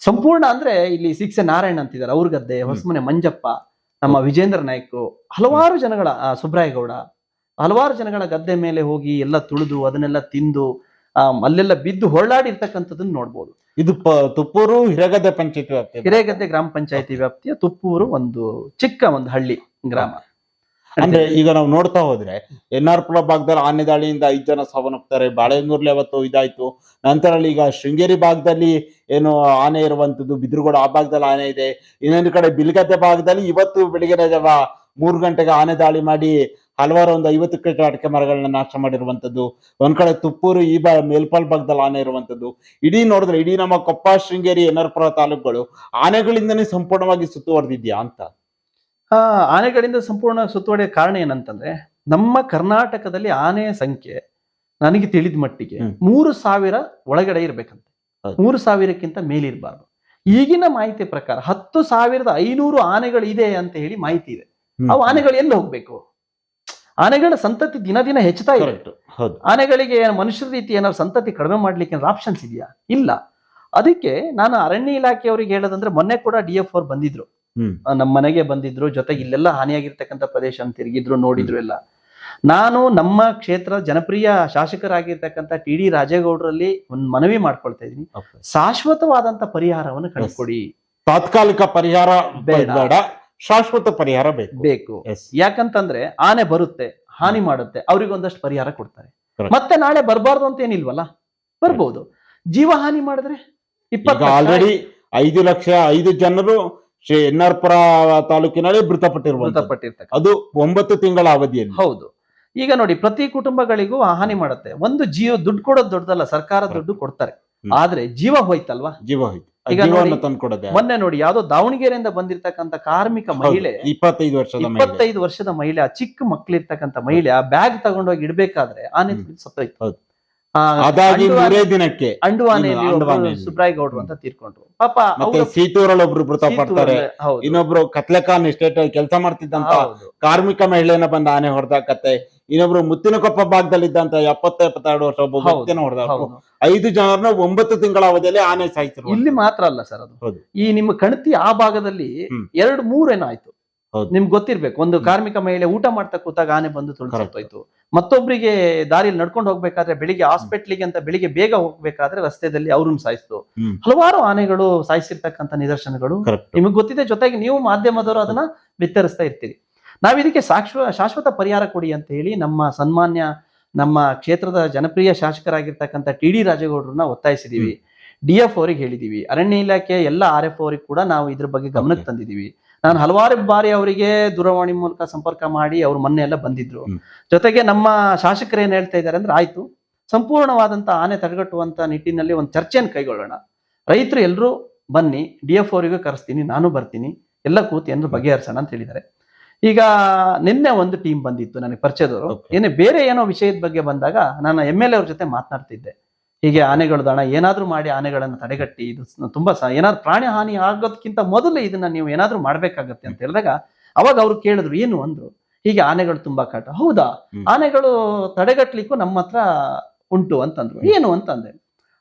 ಸಂಪೂರ್ಣ ಅಂದ್ರೆ ಇಲ್ಲಿ ಸಿಕ್ಸೆ ನಾರಾಯಣ್ ಅಂತಿದ್ದಾರೆ ಅವ್ರ ಗದ್ದೆ ಹೊಸಮನೆ ಮಂಜಪ್ಪ ನಮ್ಮ ವಿಜೇಂದ್ರ ನಾಯ್ಕು ಹಲವಾರು ಜನಗಳ ಸುಬ್ರಾಯಗೌಡ ಹಲವಾರು ಜನಗಳ ಗದ್ದೆ ಮೇಲೆ ಹೋಗಿ ಎಲ್ಲ ತುಳಿದು ಅದನ್ನೆಲ್ಲ ತಿಂದು ಆ, ಅಲ್ಲೆಲ್ಲ ಬಿದ್ದು ಹೊರಳಾಡಿರ್ತಕ್ಕಂಥದ್ದನ್ನ ನೋಡ್ಬೋದು. ಇದು ತುಪ್ಪೂರು ಹಿರೇಗದ್ದೆ ಪಂಚಾಯತಿ ವ್ಯಾಪ್ತಿ ಹಿರೇಗದ್ದೆ ಗ್ರಾಮ ಪಂಚಾಯತಿ ವ್ಯಾಪ್ತಿಯ ತುಪ್ಪೂರು ಒಂದು ಚಿಕ್ಕ ಒಂದು ಹಳ್ಳಿ. ಗ್ರಾಮ. ಅಂದ್ರೆ ಈಗ ನಾವು ನೋಡ್ತಾ ಹೋದ್ರೆ ಎನ್ ಆರ್ ಪುರ ಭಾಗದಲ್ಲಿ ಆನೆ ದಾಳಿಯಿಂದ ಐದ್ ಜನ ಸಾವನ್ನಪ್ತಾರೆ ಬಾಳೆಹೊನ್ನೂರ್ಲಿ ಅವತ್ತು ಇದಾಯ್ತು. ನಂತರ ಅಲ್ಲಿ ಈಗ ಶೃಂಗೇರಿ ಭಾಗದಲ್ಲಿ ಏನು ಆನೆ ಇರುವಂತದ್ದು ಬಿದ್ರಗೋಡ ಆ ಭಾಗದಲ್ಲಿ ಆನೆ ಇದೆ. ಇನ್ನೊಂದು ಕಡೆ ಬಿಲ್ಗದ್ದೆ ಭಾಗದಲ್ಲಿ ಇವತ್ತು ಬೆಳಿಗ್ಗೆ ಜಾವ ಮೂರು ಗಂಟೆಗೆ ಆನೆ ದಾಳಿ ಮಾಡಿ ಹಲವಾರು ಒಂದು ಐವತ್ತು ಕಟ್ಟೆ ಅಡಿಕೆ ಮರಗಳನ್ನ ನಾಶ ಮಾಡಿರುವಂತದ್ದು ಒಂದ್ ಕಡೆ ತುಪ್ಪೂರು ಈ ಬಾ ಮೇಲ್ಪಾಲ್ ಭಾಗದಲ್ಲಿ ಆನೆ ಇರುವಂತದ್ದು ಇಡೀ ನೋಡಿದ್ರೆ ಇಡೀ ನಮ್ಮ ಕೊಪ್ಪ ಶೃಂಗೇರಿ ಎನ್ ಆರ್ ಪುರ ತಾಲೂಕುಗಳು ಆನೆಗಳಿಂದನೇ ಸಂಪೂರ್ಣವಾಗಿ ಸುತ್ತುವರೆದಿದ್ಯಾ ಅಂತ. ಆ ಆನೆಗಳಿಂದ ಸಂಪೂರ್ಣ ಸುತ್ತುವರಿಯ ಕಾರಣ ಏನಂತಂದ್ರೆ ನಮ್ಮ ಕರ್ನಾಟಕದಲ್ಲಿ ಆನೆಯ ಸಂಖ್ಯೆ ನನಗೆ ತಿಳಿದ ಮಟ್ಟಿಗೆ. ಮೂರು ಸಾವಿರ ಒಳಗಡೆ ಇರ್ಬೇಕಂತೆ. ಮೂರು ಸಾವಿರಕ್ಕಿಂತ ಮೇಲಿರಬಾರ್ದು. ಈಗಿನ ಮಾಹಿತಿ ಪ್ರಕಾರ ಹತ್ತು ಸಾವಿರದ ಐನೂರು ಆನೆಗಳು ಇದೆ ಅಂತ ಹೇಳಿ ಮಾಹಿತಿ ಇದೆ. ಅವು ಆನೆಗಳು ಎಲ್ಲಿ ಹೋಗ್ಬೇಕು? ಆನೆಗಳ ಸಂತತಿ ದಿನ ದಿನ ಹೆಚ್ಚುತ್ತಾ ಇದೆ. ಆನೆಗಳಿಗೆ ಏನು ಮನುಷ್ಯರ ರೀತಿ ಏನಾದ್ರು ಸಂತತಿ ಕಡಿಮೆ ಮಾಡ್ಲಿಕ್ಕೆ ಏನಾದ್ರು ಆಪ್ಷನ್ಸ್ ಇದೆಯಾ? ಇಲ್ಲ. ಅದಕ್ಕೆ ನಾನು ಅರಣ್ಯ ಇಲಾಖೆಯವರಿಗೆ ಹೇಳೋದಂದ್ರೆ ಮೊನ್ನೆ ಕೂಡ ಡಿ ಎಫ್ ಅವ್ರು ಬಂದಿದ್ರು. ನಮ್ಮ ಮನೆಗೆ ಬಂದಿದ್ರು ಜೊತೆಗೆ ಇಲ್ಲೆಲ್ಲ ಹಾನಿಯಾಗಿರ್ತಕ್ಕಂಥ ಪ್ರದೇಶ ಅಂತ ತಿರುಗಿದ್ರು ನೋಡಿದ್ರು ಎಲ್ಲ. ನಾನು ನಮ್ಮ ಕ್ಷೇತ್ರ ಜನಪ್ರಿಯ ಶಾಸಕರಾಗಿರ್ತಕ್ಕಂಥ ಟಿ ಡಿ ರಾಜೇಗೌಡರಲ್ಲಿ ಒಂದು ಮನವಿ ಮಾಡ್ಕೊಳ್ತಾ ಇದ್ದೀನಿ. ಶಾಶ್ವತವಾದಂತ ಪರಿಹಾರವನ್ನು ಕಂಡುಕೊಡಿ. ತಾತ್ಕಾಲಿಕ ಪರಿಹಾರ ಬೇಡ. ಶಾಶ್ವತ ಪರಿಹಾರ ಬೇಕು. ಬೇಕು. ಯಾಕಂತಂದ್ರೆ ಆನೆ ಬರುತ್ತೆ ಹಾನಿ ಮಾಡುತ್ತೆ ಅವ್ರಿಗೊಂದಷ್ಟು ಪರಿಹಾರ ಕೊಡ್ತಾರೆ. ಮತ್ತೆ ನಾಳೆ ಬರಬಾರ್ದು ಅಂತ ಏನಿಲ್ವಲ್ಲ? ಬರ್ಬೋದು. ಜೀವ ಹಾನಿ ಮಾಡಿದ್ರೆ ಇಪ್ಪತ್ತು ಆಲ್ರೆಡಿ ಐದು ಲಕ್ಷ ಐದು ಜನರು ಶ್ರೀ ಎನ್ನಾರ್ಪುರ ತಾಲೂಕಿನಲ್ಲಿ ಮೃತಪಟ್ಟಿರುವ ಅದು ಒಂಬತ್ತು ತಿಂಗಳ ಅವಧಿಯಲ್ಲಿ. ಹೌದು. ಈಗ ನೋಡಿ ಪ್ರತಿ ಕುಟುಂಬಗಳಿಗೂ ಹಾನಿ ಮಾಡುತ್ತೆ. ಒಂದು ಜೀವ ದುಡ್ಡು ಕೊಡೋದು ದೊಡ್ಡದಲ್ಲ ಸರ್ಕಾರ ದುಡ್ಡು ಕೊಡ್ತಾರೆ. ಆದ್ರೆ ಜೀವ ಹೋಯ್ತಲ್ವಾ? ಜೀವ ಹೋಯ್ತು. ಈಗ ಮೊನ್ನೆ ನೋಡಿ ಯಾವ್ದೋ ದಾವಣಗೆರೆಯಿಂದ ಬಂದಿರ್ತಕ್ಕಂತ ಕಾರ್ಮಿಕ ಮಹಿಳೆ ಇಪ್ಪತ್ತೈದು ವರ್ಷದ ಮಹಿಳೆ. ಇಪ್ಪತ್ತೈದು ವರ್ಷದ ಮಹಿಳೆ ಆ ಚಿಕ್ಕ ಮಕ್ಳಿರ್ತಕ್ಕಂತ ಮಹಿಳೆ ಆ ಬ್ಯಾಗ್ ತಗೊಂಡೋಗಿ ಇಡ್ಬೇಕಾದ್ರೆ ಆನೆ ಸತ್ತೋಯ್ತು. ಹೌದು. ಆ, ಅದಾಗಿ ಮೂರೇ ದಿನಕ್ಕೆ. ಅಂಡುವಾನೆಯಲ್ಲಿ ಒಬ್ರು ಸುಬ್ರಾಯ್ ಗೌಡ್ರು ಅಂತ ತೀರ್ಕೊಂಡ್ರು. ಪಾಪ ಮತ್ತೆ ಸೀಟೂರಲ್ಲಿ ಸೀತೂರಲ್ಲಿ ಒಬ್ರು ಮೃತಪಡ್ತಾರೆ. ಇನ್ನೊಬ್ರು ಕತ್ಲೆಖಾನ್ ಎಸ್ಟೇಟ್ ಕೆಲಸ ಮಾಡ್ತಿದ್ದಂತ ಕಾರ್ಮಿಕ ಮಹಿಳೆಯನ್ನ ಬಂದ ಆನೆ ಹೊಡೆದಾಕತ್ತೆ ಇನ್ನೊಬ್ರು ಮುತ್ತಿನಕೊಪ್ಪ ಭಾಗದಲ್ಲಿದ್ದಂತ ಎಪ್ಪತ್ತ ಎಪ್ಪತ್ತೆರಡು ವರ್ಷ ಒಬ್ಬ. ವ್ಯಕ್ತಿನ ಹೊಡೆದಾಕು. ಹೌದು. ಐದು ಜನರನ್ನ ಒಂಬತ್ತು ತಿಂಗಳ ಅವಧಿಯಲ್ಲಿ ಆನೆ ಸಾಯಿಸಿದ್ರು ಇಲ್ಲಿ ಮಾತ್ರ ಅಲ್ಲ ಸರ್ ಅದು. ಈ ನಿಮ್ಮ ಕಣತಿ ಆ ಭಾಗದಲ್ಲಿ. ಎರಡು ಮೂರು ಏನೋ ಆಯ್ತು. ನಿಮ್ಗೆ ಗೊತ್ತಿರ್ಬೇಕು ಒಂದು ಕಾರ್ಮಿಕ ಮಹಿಳೆ ಊಟ ಮಾಡ್ತಾ ಕೂತಾಗ ಆನೆ ಬಂದು. ತುಳಿಸೋಯ್ತು ಮತ್ತೊಬ್ಬರಿಗೆ ದಾರಿಯಲ್ಲಿ ನಡ್ಕೊಂಡು ಹೋಗ್ಬೇಕಾದ್ರೆ ಬೆಳಿಗ್ಗೆ ಹಾಸ್ಪಿಟ್ಲಿಗೆ ಅಂತ ಬೆಳಿಗ್ಗೆ ಬೇಗ ಹೋಗ್ಬೇಕಾದ್ರೆ ರಸ್ತೆಯಲ್ಲಿ ಅವ್ರನ್ನ ಸಾಯಿಸ್ತು. ಹಲವಾರು ಆನೆಗಳು ಸಾಯಿಸಿರ್ತಕ್ಕಂಥ ನಿದರ್ಶನಗಳು. ನಿಮಗೆ ಗೊತ್ತಿದೆ ಜೊತೆಗೆ ನೀವು ಮಾಧ್ಯಮದವರು ಅದನ್ನ ಬಿತ್ತರಿಸ್ತಾ ಇರ್ತೀರಿ. ನಾವು ಇದಕ್ಕೆ ಶಾಶ್ವ ಶಾಶ್ವತ ಪರಿಹಾರ ಕೊಡಿ ಅಂತ ಹೇಳಿ ನಮ್ಮ ಸನ್ಮಾನ್ಯ ನಮ್ಮ ಕ್ಷೇತ್ರದ ಜನಪ್ರಿಯ ಶಾಸಕರಾಗಿರ್ತಕ್ಕಂಥ ಟಿ ಡಿ ರಾಜೇಗೌಡರನ್ನ ಒತ್ತಾಯಿಸಿದೀವಿ. ಡಿ ಎಫ್ ಅವರಿಗೆ ಹೇಳಿದೀವಿ. ಅರಣ್ಯ ಇಲಾಖೆ ಎಲ್ಲ ಆರ್ ಎಫ್ ಅವರಿಗೆ ಕೂಡ ನಾವು ಇದ್ರ ಬಗ್ಗೆ ಗಮನಕ್ಕೆ Okay. ನಾನು ಹಲವಾರು ಬಾರಿ ಅವರಿಗೆ ದೂರವಾಣಿ ಮೂಲಕ ಸಂಪರ್ಕ ಮಾಡಿ ಅವ್ರ ಮೊನ್ನೆ ಎಲ್ಲ ಬಂದಿದ್ರು ಜೊತೆಗೆ ನಮ್ಮ ಶಾಸಕರು ಏನ್ ಹೇಳ್ತಾ ಇದ್ದಾರೆ ಅಂದ್ರೆ ಆಯ್ತು. ಸಂಪೂರ್ಣವಾದಂತ ಆನೆ ತಡೆಗಟ್ಟುವಂತ ನಿಟ್ಟಿನಲ್ಲಿ ಒಂದು ಚರ್ಚೆಯನ್ನು ಕೈಗೊಳ್ಳೋಣ. ರೈತರು ಎಲ್ಲರೂ ಬನ್ನಿ ಡಿ ಎಫ್ ಅವರಿಗೂ ಕರೆಸ್ತೀನಿ ನಾನು ಬರ್ತೀನಿ ಎಲ್ಲ ಕೂತಿ ಅಂದ್ರೆ ಬಗೆಹರಿಸೋಣ ಅಂತ ಹೇಳಿದ್ದಾರೆ. ಈಗ ನಿನ್ನೆ ಒಂದು ಟೀಮ್ ಬಂದಿತ್ತು ನನಗೆ ಪರಿಚಯದವರು. ಏನೇ ಬೇರೆ ಏನೋ ವಿಷಯದ ಬಗ್ಗೆ ಬಂದಾಗ ನಾನು ಎಂ ಎಲ್ ಎ ಅವ್ರ ಜೊತೆ ಮಾತನಾಡ್ತಿದ್ದೆ. ಹೀಗೆ ಆನೆಗಳು ದಣ ಏನಾದರೂ ಮಾಡಿ ಆನೆಗಳನ್ನು ತಡೆಗಟ್ಟಿ ಇದು ತುಂಬಾ ಸ- ಏನಾದ್ರು ಪ್ರಾಣಿ ಹಾನಿ ಆಗೋದಕ್ಕಿಂತ ಮೊದಲು ಇದನ್ನ ನೀವು ಏನಾದ್ರೂ ಮಾಡ್ಬೇಕಾಗತ್ತೆ ಅಂತ ಹೇಳಿದಾಗ ಅವಾಗ ಅವ್ರು ಕೇಳಿದ್ರು ಏನು ಅಂದ್ರು ಹೀಗೆ ಆನೆಗಳು ತುಂಬಾ ಕಾಟ. ಹೌದಾ? ಆನೆಗಳು ತಡೆಗಟ್ಟಲಿಕ್ಕೂ ನಮ್ಮ ಹತ್ರ ಉಂಟು ಅಂತಂದ್ರು. ಏನು ಅಂತಂದೆ?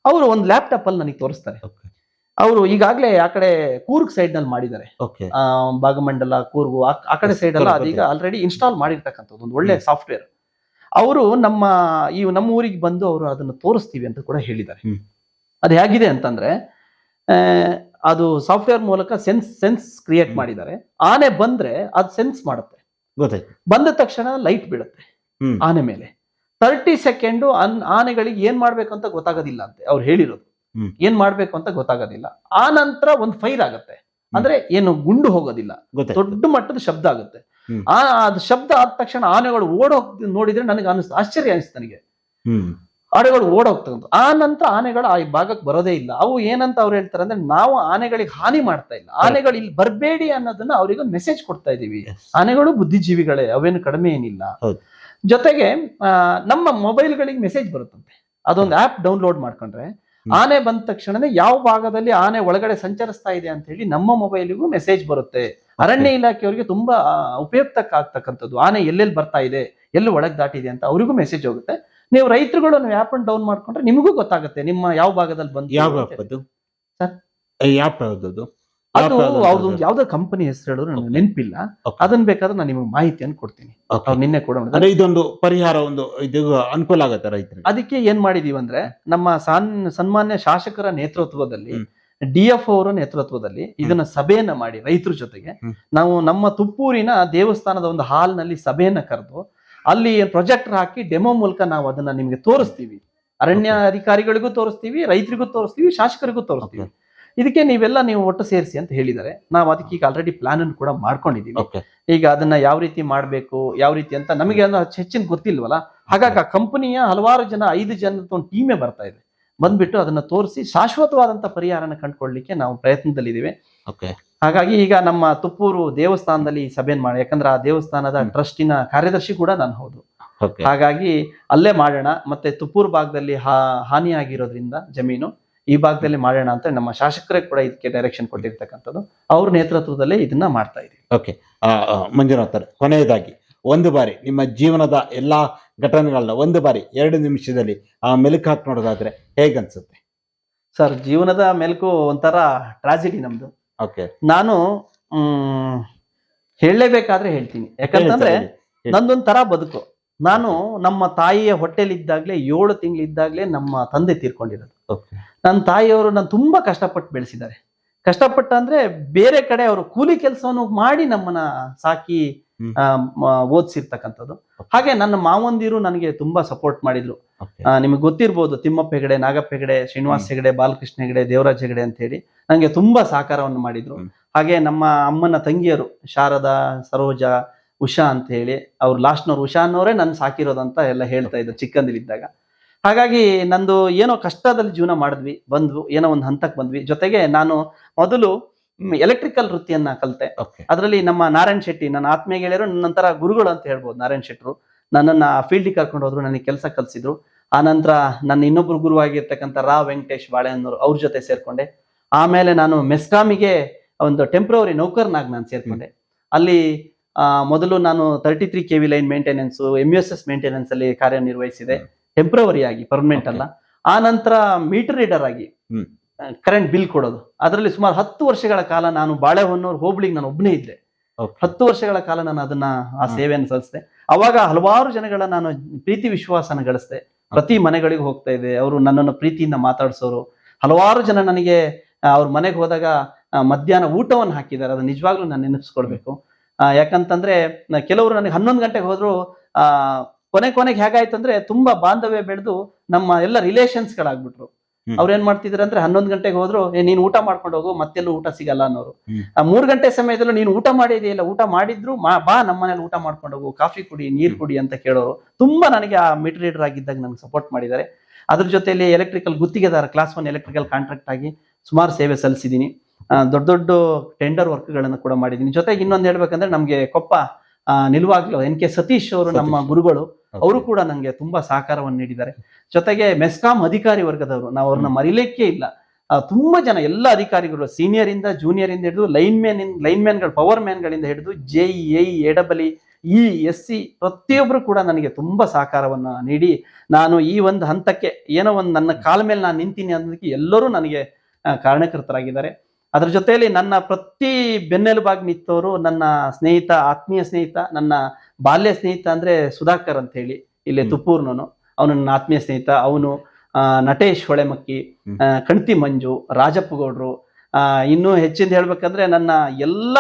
ಅವರು ಒಂದು ಲ್ಯಾಪ್ಟಾಪ್ ಅಲ್ಲಿ ನನಗೆ ತೋರಿಸ್ತಾರೆ. ಅವರು ಈಗಾಗಲೇ ಆ ಕಡೆ ಕೂರ್ಗ್ ಸೈಡ್ನಲ್ಲಿ ಮಾಡಿದ್ದಾರೆ. ಭಾಗಮಂಡಲ ಕೂರ್ಗು ಆ- ಕಡೆ ಸೈಡ್ ಎಲ್ಲ ಅದೀಗ ಆಲ್ರೆಡಿ ಇನ್ಸ್ಟಾಲ್ ಮಾಡಿರ್ತಕ್ಕಂಥದ್ದು ಒಂದು ಒಳ್ಳೆ ಸಾಫ್ಟ್ವೇರ್ ಅವರು ನಮ್ಮ ಈ ನಮ್ಮ ಊರಿಗೆ ಬಂದು ಅವರು ಅದನ್ನು ತೋರಿಸ್ತೀವಿ ಅಂತ ಕೂಡ ಹೇಳಿದ್ದಾರೆ. ಅದು ಹೇಗಿದೆ ಅಂತಂದ್ರೆ ಅದು ಸಾಫ್ಟ್ವೇರ್ ಮೂಲಕ ಸೆನ್ಸ್ ಸೆನ್ಸ್ ಕ್ರಿಯೇಟ್ ಮಾಡಿದ್ದಾರೆ. ಆನೆ ಬಂದ್ರೆ ಅದು ಸೆನ್ಸ್ ಮಾಡುತ್ತೆ. ಗೊತ್ತಾಯ್ತು. ಬಂದ ತಕ್ಷಣ ಲೈಟ್ ಬೀಳುತ್ತೆ ಆನೆ ಮೇಲೆ. ತರ್ಟಿ ಸೆಕೆಂಡ್ ಆನೆಗಳಿಗೆ ಏನ್ ಮಾಡ್ಬೇಕು ಅಂತ ಗೊತ್ತಾಗೋದಿಲ್ಲ ಅಂತೆ. ಅವ್ರು ಹೇಳಿರೋದು. ಏನ್ ಮಾಡ್ಬೇಕು ಅಂತ ಗೊತ್ತಾಗೋದಿಲ್ಲ. ಆ ನಂತರ ಒಂದು ಫೈರ್ ಆಗುತ್ತೆ. ಅಂದ್ರೆ ಏನು ಗುಂಡು ಹೋಗೋದಿಲ್ಲ. ದೊಡ್ಡ ಮಟ್ಟದ ಶಬ್ದ ಆಗುತ್ತೆ. ಆ ಅದು ಶಬ್ದ ಆದ ತಕ್ಷಣ ಆನೆಗಳು ಓಡೋಗ್ ನೋಡಿದ್ರೆ ನನಗೆ ಅನಿಸ್ತು ಆಶ್ಚರ್ಯ ಅನಿಸ್ತು ನನಗೆ. ಆನೆಗಳು ಓಡೋಗ್ತಕ್ಕಂಥ ಆ ನಂತರ ಆನೆಗಳು ಆ ಭಾಗಕ್ಕೆ ಬರೋದೇ ಇಲ್ಲ. ಅವು ಏನಂತ ಅವ್ರು ಹೇಳ್ತಾರೆ ಅಂದ್ರೆ ನಾವು ಆನೆಗಳಿಗೆ ಹಾನಿ ಮಾಡ್ತಾ ಇಲ್ಲ. ಆನೆಗಳು ಇಲ್ಲಿ ಬರಬೇಡಿ ಅನ್ನೋದನ್ನ ಅವ್ರಿಗೆ ಮೆಸೇಜ್ ಕೊಡ್ತಾ ಇದೀವಿ ಆನೆಗಳು ಬುದ್ಧಿಜೀವಿಗಳೇ ಅವೇನು ಕಡಿಮೆ ಏನಿಲ್ಲ. ಜೊತೆಗೆ ಆ, ನಮ್ಮ ಮೊಬೈಲ್ಗಳಿಗೆ ಮೆಸೇಜ್ ಬರುತ್ತಂತೆ. ಅದೊಂದು ಆಪ್ ಡೌನ್ಲೋಡ್ ಮಾಡ್ಕೊಂಡ್ರೆ. ಆನೆ ಬಂದ ತಕ್ಷಣನೇ ಯಾವ ಭಾಗದಲ್ಲಿ ಆನೆ ಒಳಗಡೆ ಸಂಚರಿಸ್ತಾ ಇದೆ ಅಂತ ಹೇಳಿ ನಮ್ಮ ಮೊಬೈಲಿಗೂ ಮೆಸೇಜ್ ಬರುತ್ತೆ. ಅರಣ್ಯ ಇಲಾಖೆಯವರಿಗೆ ತುಂಬಾ ಉಪಯುಕ್ತಕ್ಕಾಗ್ತಕ್ಕಂಥದ್ದು. ಉಪಯುಕ್ತಕ್ಕೆ ಆಗ್ತಕ್ಕಂಥದ್ದು ಆನೆ ಎಲ್ಲೆಲ್ಲಿ ಬರ್ತಾ ಇದೆ ಎಲ್ಲಿ ಒಳಗ್ ದಾಟಿದೆ ಅಂತ ಅವರಿಗೂ ಮೆಸೇಜ್ ಹೋಗುತ್ತೆ. ನೀವು ರೈತರುಗಳು ನೀವು ಆಪ್ ಅನ್ನು ಡೌನ್ ಮಾಡ್ಕೊಂಡ್ರೆ ನಿಮಗೂ ಗೊತ್ತಾಗುತ್ತೆ ನಿಮ್ಮ ಯಾವ ಭಾಗದಲ್ಲಿ ಬಂದು ಯಾವ ಆ್ಯಪ್ ಸರ್? ಯಾವ್ದು ಅದು ಅವ್ರದ್ದು? ಯಾವ್ದೋ ಕಂಪನಿ ಹೆಸರು ಹೇಳಿದ್ರು ನನಗೆ. ನೆನಪಿಲ್ಲ ಅದನ್ನ ಬೇಕಾದ್ರೆ ನಾನು ನಿಮಗೆ ಮಾಹಿತಿಯನ್ನು ಕೊಡ್ತೀನಿ. ಅವ್ರು ನಿನ್ನೆ ಕೂಡ. ಅಂದ್ರೆ ಇದೊಂದು ಪರಿಹಾರ ಒಂದು ಇದು ಅನುಕೂಲ ಆಗತ್ತೆ ರೈತರಿಗೆ ಅದಕ್ಕೆ ಏನ್ ಮಾಡಿದೀವಿ ಅಂದ್ರೆ ನಮ್ಮ ಸಾನ್ ಸನ್ಮಾನ್ಯ ಶಾಸಕರ ನೇತೃತ್ವದಲ್ಲಿ. ಡಿ ಎಫ್ ಅವರ ನೇತೃತ್ವದಲ್ಲಿ ಇದನ್ನ ಸಭೆಯನ್ನ ಮಾಡಿ ರೈತರ ಜೊತೆಗೆ ನಾವು ನಮ್ಮ ತುಪ್ಪೂರಿನ ದೇವಸ್ಥಾನದ ಒಂದು ಹಾಲ್ನಲ್ಲಿ ಸಭೆಯನ್ನ ಕರೆದು ಅಲ್ಲಿ ಪ್ರೊಜೆಕ್ಟರ್ ಹಾಕಿ ಡೆಮೋ ಮೂಲಕ ನಾವು ಅದನ್ನ ನಿಮ್ಗೆ ತೋರಿಸ್ತೀವಿ ಅರಣ್ಯ ಅಧಿಕಾರಿಗಳಿಗೂ ತೋರಿಸ್ತೀವಿ ರೈತರಿಗೂ ತೋರಿಸ್ತೀವಿ ಶಾಸಕರಿಗೂ ತೋರಿಸ್ತೀವಿ ಇದಕ್ಕೆ ನೀವೆಲ್ಲ ನೀವು ಒಟ್ಟು ಸೇರಿಸಿ ಅಂತ ಹೇಳಿದ್ದಾರೆ. ನಾವು ಅದಕ್ಕೆ ಈಗ ಆಲ್ರೆಡಿ ಪ್ಲಾನ್ ಅನ್ನು ಕೂಡ ಮಾಡ್ಕೊಂಡಿದ್ದೀವಿ ಈಗ ಅದನ್ನ ಯಾವ ರೀತಿ ಮಾಡಬೇಕು ಯಾವ ರೀತಿ ಅಂತ ನಮಗೆ ಅಷ್ಟು ಹೆಚ್ಚಿನ ಗೊತ್ತಿಲ್ವಲ್ಲ? ಹಾಗಾಗಿ ಆ ಕಂಪನಿಯ ಹಲವಾರು ಜನ ಐದು ಜನದ ಒಂದು ಟೀಮೇ ಬರ್ತಾ ಇದೆ. ಬಂದ್ಬಿಟ್ಟು ಅದನ್ನ ತೋರಿಸಿ ಶಾಶ್ವತವಾದಂತ ಪರಿಹಾರನ ಕಂಡುಕೊಳ್ಳಲಿಕ್ಕೆ ನಾವು ಪ್ರಯತ್ನದಲ್ಲಿದ್ದೀವಿ. ಹಾಗಾಗಿ ಈಗ ನಮ್ಮ ತುಪ್ಪೂರು ದೇವಸ್ಥಾನದಲ್ಲಿ ಸಭೆಯನ್ನು ಮಾಡಿ ಯಾಕಂದ್ರೆ ಆ ದೇವಸ್ಥಾನದ ಟ್ರಸ್ಟಿನ ಕಾರ್ಯದರ್ಶಿ ಕೂಡ ನಾನು ಹೌದು. ಹಾಗಾಗಿ ಅಲ್ಲೇ ಮಾಡೋಣ. ಮತ್ತೆ ತುಪ್ಪೂರು ಭಾಗದಲ್ಲಿ ಹಾ ಹಾನಿಯಾಗಿರೋದ್ರಿಂದ ಜಮೀನು. ಈ ಭಾಗದಲ್ಲಿ ಮಾಡೋಣ ಅಂತ ನಮ್ಮ ಶಾಸಕರೇ ಕೂಡ ಇದಕ್ಕೆ ಡೈರೆಕ್ಷನ್ ಕೊಟ್ಟಿರ್ತಕ್ಕಂಥದ್ದು. ಅವ್ರ ನೇತೃತ್ವದಲ್ಲೇ ಇದನ್ನ ಮಾಡ್ತಾ ಇದೀವಿ. ಓಕೆ ಮಂಜುನಾಥ್ ಕೊನೆಯದಾಗಿ ಒಂದು ಬಾರಿ ನಿಮ್ಮ ಜೀವನದ ಎಲ್ಲಾ ಘಟನೆಗಳನ್ನ ಒಂದು ಬಾರಿ ಎರಡು ನಿಮಿಷದಲ್ಲಿ ಆ ಮೆಲುಕು ಹಾಕಿ ನೋಡೋದಾದ್ರೆ ಹೇಗನ್ಸುತ್ತೆ? ಸರ್ ಜೀವನದ ಮೆಲುಕು ಒಂಥರ ಟ್ರಾಜಿಡಿ ನಮ್ದು. ಓಕೆ ನಾನು ಹೇಳಲೇಬೇಕಾದ್ರೆ ಹೇಳ್ತೀನಿ. ಯಾಕಂತಂದ್ರೆ ನಂದೊಂದ್ ತರ ಬದುಕು. ನಾನು ನಮ್ಮ ತಾಯಿಯ ಹೊಟ್ಟೆಲಿದ್ದಾಗ್ಲೇ ಏಳು ತಿಂಗಳಿದ್ದಾಗ್ಲೇ ನಮ್ಮ ತಂದೆ ತೀರ್ಕೊಂಡಿರೋದು. ಓಕೆ ನನ್ನ ತಾಯಿಯವರು ನಾನು ತುಂಬಾ ಕಷ್ಟಪಟ್ಟು ಬೆಳೆಸಿದ್ದಾರೆ. ಕಷ್ಟಪಟ್ಟ ಅಂದ್ರೆ ಬೇರೆ ಕಡೆ ಅವರು ಕೂಲಿ ಕೆಲಸವನ್ನು ಮಾಡಿ ನಮ್ಮನ್ನ ಸಾಕಿ ಓದಿಸಿರ್ತಕ್ಕಂಥದ್ದು. ಹಾಗೆ ನನ್ನ ಮಾವಂದಿರು ನನಗೆ ತುಂಬಾ ಸಪೋರ್ಟ್ ಮಾಡಿದ್ರು. ನಿಮಗೆ ಗೊತ್ತಿರ್ಬೋದು ತಿಮ್ಮಪ್ಪ ಹೆಗಡೆ ನಾಗಪ್ಪ ಹೆಗಡೆ ಶ್ರೀನಿವಾಸ್ ಹೆಗಡೆ ಬಾಲಕೃಷ್ಣ ಹೆಗಡೆ ದೇವರಾಜ್ ಹೆಗಡೆ ಅಂತ ಹೇಳಿ ನನಗೆ ತುಂಬಾ ಸಹಕಾರವನ್ನು ಮಾಡಿದ್ರು. ಹಾಗೆ ನಮ್ಮ ಅಮ್ಮನ ತಂಗಿಯರು ಶಾರದಾ ಸರೋಜಾ ಉಷಾ ಅಂತ ಹೇಳಿ ಅವ್ರು ಲಾಸ್ಟ್ನವ್ರು ಉಷಾ ಅನ್ನೋರೇ ನನ್ನ ಸಾಕಿರೋದಂತ ಎಲ್ಲ ಹೇಳ್ತಾ ಇದ್ರು ಚಿಕ್ಕಂದಿಲಿದ್ದಾಗ. ಹಾಗಾಗಿ ನಂದು ಏನೋ ಕಷ್ಟದಲ್ಲಿ ಜೀವನ ಮಾಡಿದ್ವಿ ಬಂದ್ವು ಏನೋ ಒಂದು ಹಂತಕ್ಕೆ ಬಂದ್ವಿ. ಜೊತೆಗೆ ನಾನು ಮೊದಲು ಎಲೆಕ್ಟ್ರಿಕಲ್ ವೃತ್ತಿಯನ್ನ ಕಲಿತೆ. ಅದರಲ್ಲಿ ನಮ್ಮ ನಾರಾಯಣ್ ಶೆಟ್ಟಿ ನನ್ನ ಆತ್ಮೀಯ ಗೆಳೆಯರು ನನ್ನಂತರ ಗುರುಗಳು ಅಂತ ಹೇಳ್ಬೋದು ನಾರಾಯಣ್ ಶೆಟ್ಟರು ನನ್ನನ್ನ ಫೀಲ್ಡಿಗೆ ಕರ್ಕೊಂಡು ಹೋದ್ರು ನನಗೆ ಕೆಲಸ ಕಲಿಸಿದ್ರು. ಆ ನಂತರ ನನ್ನ ಇನ್ನೊಬ್ರು ಗುರುವಾಗಿರ್ತಕ್ಕಂಥ ರಾ ವೆಂಕಟೇಶ್ ಬಾಳೆಹನ್ನೂರು ಅವ್ರ ಜೊತೆ ಸೇರ್ಕೊಂಡೆ. ಆಮೇಲೆ ನಾನು ಮೆಸ್ಕಾಮಿಗೆ ಒಂದು ಟೆಂಪ್ರವರಿ ನೌಕರನಾಗಿ ನಾನು ಸೇರ್ಕೊಂಡೆ. ಅಲ್ಲಿ ಮೊದಲು ನಾನು thirty three K V line maintenance M U S S maintenance ಅಲ್ಲಿ ಕಾರ್ಯನಿರ್ವಹಿಸಿದೆ. ಟೆಂಪ್ರವರಿ ಆಗಿ ಪರ್ಮನೆಂಟ್ ಅಲ್ಲ. ಆ ನಂತರ ಮೀಟರ್ ರೀಡರ್ ಆಗಿ ಕರೆಂಟ್ ಬಿಲ್ ಕೊಡೋದು. ಅದರಲ್ಲಿ ಸುಮಾರು ಹತ್ತು ವರ್ಷಗಳ ಕಾಲ ನಾನು ಬಾಳೆಹೊನ್ನೂರು ಹೋಬಳಿಗೆ ನಾನು ಒಬ್ಬನೇ ಇದ್ದೆ. ಹತ್ತು ವರ್ಷಗಳ ಕಾಲ ನಾನು ಅದನ್ನ ಆ. ಸೇವೆಯನ್ನು ಸಲ್ಲಿಸಿದೆ. ಅವಾಗ ಹಲವಾರು ಜನಗಳ ನಾನು ಪ್ರೀತಿ ವಿಶ್ವಾಸನ ಗಳಿಸಿದೆ. ಪ್ರತಿ ಮನೆಗಳಿಗೆ ಹೋಗ್ತಾ ಇದೆ ಅವರು ನನ್ನನ್ನು ಪ್ರೀತಿಯಿಂದ ಮಾತಾಡಿಸೋರು. ಹಲವಾರು ಜನ ನನಗೆ ಅವ್ರ ಮನೆಗೆ ಹೋದಾಗ ಮಧ್ಯಾಹ್ನ ಊಟವನ್ನು ಹಾಕಿದ್ದಾರೆ. ಅದನ್ನ ನಿಜವಾಗ್ಲೂ ನಾನು ನೆನಪಿಸ್ಕೊಳ್ಬೇಕು. ಯಾಕಂತಂದ್ರೆ ಕೆಲವರು ನನಗೆ ಹನ್ನೊಂದು ಗಂಟೆಗೆ ಹೋದ್ರು ಆ ಕೊನೆ ಕೊನೆಗೆ ಹೇಗಾಯ್ತು ಅಂದ್ರೆ ತುಂಬಾ ಬಾಂಧವ್ಯ ಬೆಳೆದು ನಮ್ಮ ಎಲ್ಲ ರಿಲೇಷನ್ಸ್ಗಳಾಗ್ಬಿಟ್ರು ಗಳಾಗ್ಬಿಟ್ರು. ಅವ್ರೇನ್ ಏನ್ ಮಾಡ್ತಿದ್ರು ಅಂದ್ರೆ ಹನ್ನೊಂದು ಗಂಟೆಗೆ ಹೋದ್ರು ಏ ನೀನ್ ಊಟ ಮಾಡ್ಕೊಂಡು ಹೋಗು ಮತ್ತೆಲ್ಲೂ ಊಟ ಸಿಗಲ್ಲ ಅನ್ನೋರು. ಆ ಮೂರ್ ಗಂಟೆ ಸಮಯದಲ್ಲೂ ನೀನು ಊಟ ಮಾಡಿದೆಯಲ್ಲ ಊಟ ಮಾಡಿದ್ರು ಬಾ ನಮ್ಮ ಮನೇಲಿ ಊಟ ಮಾಡ್ಕೊಂಡು ಹೋಗು ಕಾಫಿ ಕುಡಿ ನೀರ್ ಕುಡಿ ಅಂತ ಕೇಳೋರು. ತುಂಬಾ ನನಗೆ ಆ ಮೀಟರ್ ರೀಡರ್ ಆಗಿದ್ದಾಗ ನನಗೆ ಸಪೋರ್ಟ್ ಮಾಡಿದ್ದಾರೆ. ಅದ್ರ ಜೊತೆಲಿ ಎಲೆಕ್ಟ್ರಿಕಲ್ ಗುತ್ತಿಗೆದಾರ ಕ್ಲಾಸ್ ಒನ್ ಎಲೆಕ್ಟ್ರಿಕಲ್ ಕಾಂಟ್ರಾಕ್ಟ್ ಆಗಿ ಸುಮಾರು ಸೇವೆ ಸಲ್ಲಿಸಿದ್ದೀನಿ. ದೊಡ್ಡ ದೊಡ್ಡ ಟೆಂಡರ್ ವರ್ಕ್ಗಳನ್ನು ಕೂಡ ಮಾಡಿದ್ದೀನಿ. ಜೊತೆಗೆ ಇನ್ನೊಂದು ಹೇಳ್ಬೇಕಂದ್ರೆ ನಮಗೆ ಕೊಪ್ಪ ನಿಲುವಾಗ್ಲು ಎನ್ ಕೆ ಸತೀಶ್ ಅವರು ನಮ್ಮ ಗುರುಗಳು ಅವರು ಕೂಡ ನನಗೆ ತುಂಬಾ ಸಹಕಾರವನ್ನು ನೀಡಿದ್ದಾರೆ. ಜೊತೆಗೆ ಮೆಸ್ಕಾಂ ಅಧಿಕಾರಿ ವರ್ಗದವರು ನಾವು ಅವ್ರನ್ನ ಮರಿಲಿಕ್ಕೆ ಇಲ್ಲ. ತುಂಬಾ ಜನ ಎಲ್ಲ ಅಧಿಕಾರಿಗಳು ಸೀನಿಯರ್ ಇಂದ ಜೂನಿಯರ್ ಇಂದ ಹಿಡಿದು ಲೈನ್ ಮ್ಯಾನ್ ಲೈನ್ ಮ್ಯಾನ್ಗಳು ಪವರ್ ಮ್ಯಾನ್ಗಳಿಂದ ಹಿಡಿದು J A A double E S C ಪ್ರತಿಯೊಬ್ಬರು ಕೂಡ ನನಗೆ ತುಂಬಾ ಸಹಕಾರವನ್ನ ನೀಡಿ ನಾನು ಈ ಒಂದು ಹಂತಕ್ಕೆ ಏನೋ ಒಂದು ನನ್ನ ಕಾಲ ಮೇಲೆ ನಾನು ನಿಂತೀನಿ ಅನ್ನೋದಕ್ಕೆ ಎಲ್ಲರೂ ನನಗೆ ಕಾರಣಕರ್ತರಾಗಿದ್ದಾರೆ. ಅದ್ರ ಜೊತೆಯಲ್ಲಿ ನನ್ನ ಪ್ರತಿ ಬೆನ್ನೆಲುಬಾಗಿ ನಿಂತವರು ನನ್ನ ಸ್ನೇಹಿತ ಆತ್ಮೀಯ ಸ್ನೇಹಿತ ನನ್ನ ಬಾಲ್ಯ ಸ್ನೇಹಿತ ಅಂದ್ರೆ ಸುಧಾಕರ್ ಅಂತ ಹೇಳಿ ಇಲ್ಲಿ ತುಪ್ಪೂರ್ನು ಅವನು ನನ್ನ ಆತ್ಮೀಯ ಸ್ನೇಹಿತ ಅವನು ನಟೇಶ್ ಹೊಳೆಮಕ್ಕಿ. ಕಣ್ತಿ ಮಂಜು ರಾಜಪ್ಪ ಗೌಡ್ರು ಆ, ಇನ್ನೂ ಹೆಚ್ಚಿಂದ ಹೇಳ್ಬೇಕಂದ್ರೆ ನನ್ನ ಎಲ್ಲ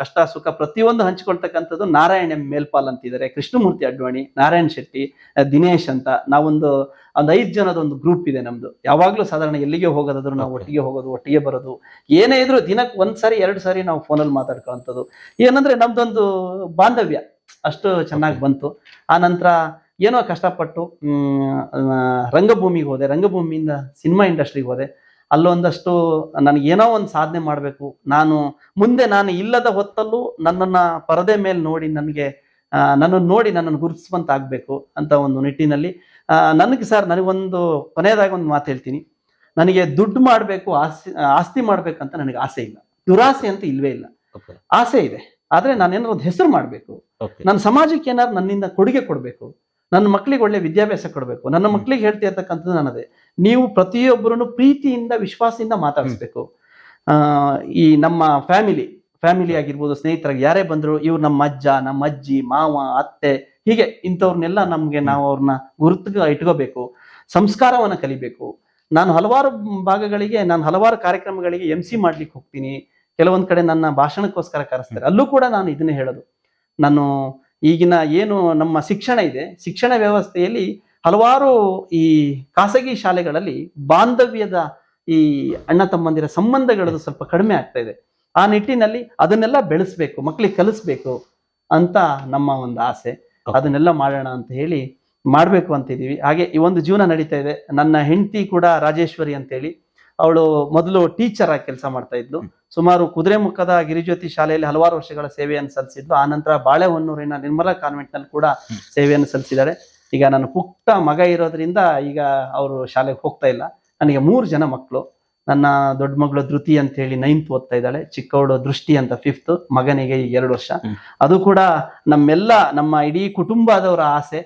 ಕಷ್ಟ ಸುಖ ಪ್ರತಿಯೊಂದು ಹಂಚಿಕೊಳ್ತಕ್ಕಂಥದ್ದು ನಾರಾಯಣ ಎಂ ಮೇಲ್ಪಾಲ್ ಅಂತಿದ್ದಾರೆ. ಕೃಷ್ಣಮೂರ್ತಿ ಅಡ್ವಾಣಿ ನಾರಾಯಣ್ ಶೆಟ್ಟಿ ದಿನೇಶ್ ಅಂತ. ನಾವೊಂದು ಒಂದು ಐದು ಜನದ ಒಂದು ಗ್ರೂಪ್ ಇದೆ ನಮ್ದು. ಯಾವಾಗ್ಲೂ ಸಾಧಾರಣ ಎಲ್ಲಿಗೆ ಹೋಗೋದಾದ್ರು ನಾವು ಒಟ್ಟಿಗೆ ಹೋಗೋದು ಒಟ್ಟಿಗೆ ಬರೋದು. ಏನೇ ಇದ್ರು ದಿನಕ್ಕೆ ಒಂದು ಸಾರಿ ಎರಡು ಸಾರಿ ನಾವು ಫೋನಲ್ಲಿ ಮಾತಾಡ್ಕೊಳ್ಳೋಂಥದ್ದು ಏನಂದ್ರೆ ನಮ್ದೊಂದು ಬಾಂಧವ್ಯ ಅಷ್ಟು ಚೆನ್ನಾಗಿ ಬಂತು. ಆ ನಂತರ ಏನೋ ಕಷ್ಟಪಟ್ಟು ರಂಗಭೂಮಿಗೆ ಹೋದೆ. ರಂಗಭೂಮಿಯಿಂದ ಸಿನಿಮಾ ಇಂಡಸ್ಟ್ರಿಗೆ ಹೋದೆ. ಅಲ್ಲೊಂದಷ್ಟು ನನಗೇನೋ ಒಂದು ಸಾಧನೆ ಮಾಡಬೇಕು. ನಾನು ಮುಂದೆ ನಾನು ಇಲ್ಲದ ಹೊತ್ತಲ್ಲೂ ನನ್ನನ್ನ ಪರದೆ ಮೇಲೆ ನೋಡಿ ನನಗೆ ನನ್ನನ್ನು ನೋಡಿ ನನ್ನನ್ನು ಗುರುತಿಸುವಂತ ಆಗಬೇಕು ಅಂತ ಒಂದು ನಿಟ್ಟಿನಲ್ಲಿ ನನಗೆ ಸರ್ ನನಗೊಂದು ಕೊನೆಯದಾಗಿ ಒಂದು ಮಾತು ಹೇಳ್ತೀನಿ. ನನಗೆ ದುಡ್ಡು ಮಾಡಬೇಕು ಆಸ್ತಿ ಆಸ್ತಿ ಮಾಡ್ಬೇಕಂತ ನನಗೆ ಆಸೆ ಇಲ್ಲ. ದುರಾಸೆ ಅಂತ ಇಲ್ವೇ ಇಲ್ಲ. ಆಸೆ ಇದೆ. ಆದ್ರೆ ನಾನೇನಾದ್ರು ಒಂದು ಹೆಸರು ಮಾಡಬೇಕು. ನನ್ನ ಸಮಾಜಕ್ಕೆ ಏನಾದ್ರು ನನ್ನಿಂದ ಕೊಡುಗೆ ಕೊಡಬೇಕು. ನನ್ನ ಮಕ್ಕಳಿಗೆ ಒಳ್ಳೆ ವಿದ್ಯಾಭ್ಯಾಸ ಕೊಡಬೇಕು. ನನ್ನ ಮಕ್ಕಳಿಗೆ ಹೇಳ್ತಾ ಇರ್ತಕ್ಕಂಥದ್ದು ನನ್ನದೇ ನೀವು ಪ್ರತಿಯೊಬ್ಬರನ್ನು ಪ್ರೀತಿಯಿಂದ ವಿಶ್ವಾಸದಿಂದ ಮಾತಾಡಿಸ್ಬೇಕು. ಆ, ಈ ನಮ್ಮ ಫ್ಯಾಮಿಲಿ ಫ್ಯಾಮಿಲಿ ಆಗಿರ್ಬೋದು ಸ್ನೇಹಿತರಾಗಿ ಯಾರೇ ಬಂದ್ರು ಇವ್ರು ನಮ್ಮ ಅಜ್ಜ ನಮ್ಮ ಅಜ್ಜಿ ಮಾವ ಅತ್ತೆ ಹೀಗೆ ಇಂಥವ್ರನ್ನೆಲ್ಲ ನಮಗೆ ನಾವು ಅವ್ರನ್ನ ಗುರುತು ಇಟ್ಕೋಬೇಕು. ಸಂಸ್ಕಾರವನ್ನು ಕಲಿಬೇಕು. ನಾನು ಹಲವಾರು ಭಾಗಗಳಿಗೆ ನಾನು ಹಲವಾರು ಕಾರ್ಯಕ್ರಮಗಳಿಗೆ ಎಂ ಸಿ ಮಾಡ್ಲಿಕ್ಕೆ ಹೋಗ್ತೀನಿ. ಕೆಲವೊಂದು ಕಡೆ ನನ್ನ ಭಾಷಣಕ್ಕೋಸ್ಕರ ಕರೆಸ್ತಾರೆ. ಅಲ್ಲೂ ಕೂಡ ನಾನು ಇದನ್ನೇ ಹೇಳೋದು. ನಾನು ಈಗಿನ ಏನು ನಮ್ಮ ಶಿಕ್ಷಣ ಇದೆ, ಶಿಕ್ಷಣ ವ್ಯವಸ್ಥೆಯಲ್ಲಿ ಹಲವಾರು ಈ ಖಾಸಗಿ ಶಾಲೆಗಳಲ್ಲಿ ಬಾಂಧವ್ಯದ ಈ ಅಣ್ಣ ತಮ್ಮಂದಿರ ಸಂಬಂಧಗಳದು ಸ್ವಲ್ಪ ಕಡಿಮೆ ಆಗ್ತಾ ಇದೆ. ಆ ನಿಟ್ಟಿನಲ್ಲಿ ಅದನ್ನೆಲ್ಲ ಬೆಳೆಸ್ಬೇಕು ಮಕ್ಕಳಿಗೆ ಕಲಿಸ್ಬೇಕು ಅಂತ ನಮ್ಮ ಒಂದು ಆಸೆ. ಅದನ್ನೆಲ್ಲ ಮಾಡೋಣ ಅಂತ ಹೇಳಿ ಮಾಡಬೇಕು ಅಂತಿದ್ದೀವಿ ಹಾಗೆ ಈ ಒಂದು ಜೀವನ ನಡೀತಾ ಇದೆ. ನನ್ನ ಹೆಂಡತಿ ಕೂಡ ರಾಜೇಶ್ವರಿ ಅಂತೇಳಿ ಅವಳು ಮೊದಲು ಟೀಚರ್ ಆಗಿ ಕೆಲಸ ಮಾಡ್ತಾ ಇದ್ಲು. ಸುಮಾರು ಕುದುರೆಮುಖದ ಗಿರಿಜ್ಯೋತಿ ಶಾಲೆಯಲ್ಲಿ ಹಲವಾರು ವರ್ಷಗಳ ಸೇವೆಯನ್ನು ಸಲ್ಲಿಸಿದ್ಲು. ಆ ನಂತರ ಬಾಳೆಹೊನ್ನೂರಿನ ನಿರ್ಮಲಾ ಕಾನ್ವೆಂಟ್ನಲ್ಲಿ ಕೂಡ ಸೇವೆಯನ್ನು ಸಲ್ಲಿಸಿದ್ದಾರೆ. ಈಗ ನನ್ನ ಪುಟ್ಟ ಮಗ ಇರೋದ್ರಿಂದ ಈಗ ಅವರು ಶಾಲೆಗೆ ಹೋಗ್ತಾ ಇಲ್ಲ. ನನಗೆ ಮೂರು ಜನ ಮಕ್ಕಳು ನನ್ನ ದೊಡ್ಡ ಮಗಳು ಧೃತಿ ಅಂತ ಹೇಳಿ ನೈನ್ತ್ ಓದ್ತಾ ಇದ್ದಾಳೆ. ಚಿಕ್ಕವಳು ದೃಷ್ಟಿ ಅಂತ ಫಿಫ್ತ್ ಮಗನಿಗೆ ಈಗ ಎರಡು ವರ್ಷ. ಅದು ಕೂಡ ನಮ್ಮೆಲ್ಲ ನಮ್ಮ ಇಡೀ ಕುಟುಂಬದವರ ಆಸೆ.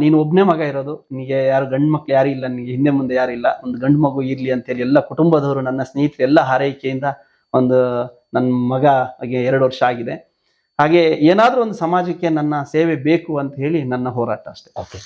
ನೀನು ಒಬ್ನೇ ಮಗ ಇರೋದು, ನಿನಗೆ ಯಾರು ಗಂಡು ಮಕ್ಳು ಯಾರು ಇಲ್ಲ ನಿಮಗೆ ಹಿಂದೆ ಮುಂದೆ ಯಾರು ಇಲ್ಲ, ಒಂದು ಗಂಡು ಮಗು ಇರ್ಲಿ ಅಂತೇಳಿ ಎಲ್ಲ ಕುಟುಂಬದವರು ನನ್ನ ಸ್ನೇಹಿತರು ಎಲ್ಲ ಹಾರೈಕೆಯಿಂದ ಒಂದು ನನ್ನ ಹಾಗೆ ಎರಡು ವರ್ಷ ಆಗಿದೆ. ಹಾಗೆ ಏನಾದರೂ ಒಂದು ಸಮಾಜಕ್ಕೆ ನನ್ನ ಸೇವೆ ಬೇಕು ಅಂತ ಹೇಳಿ ನನ್ನ ಹೋರಾಟ ಅಷ್ಟೇ. ಓಕೆ.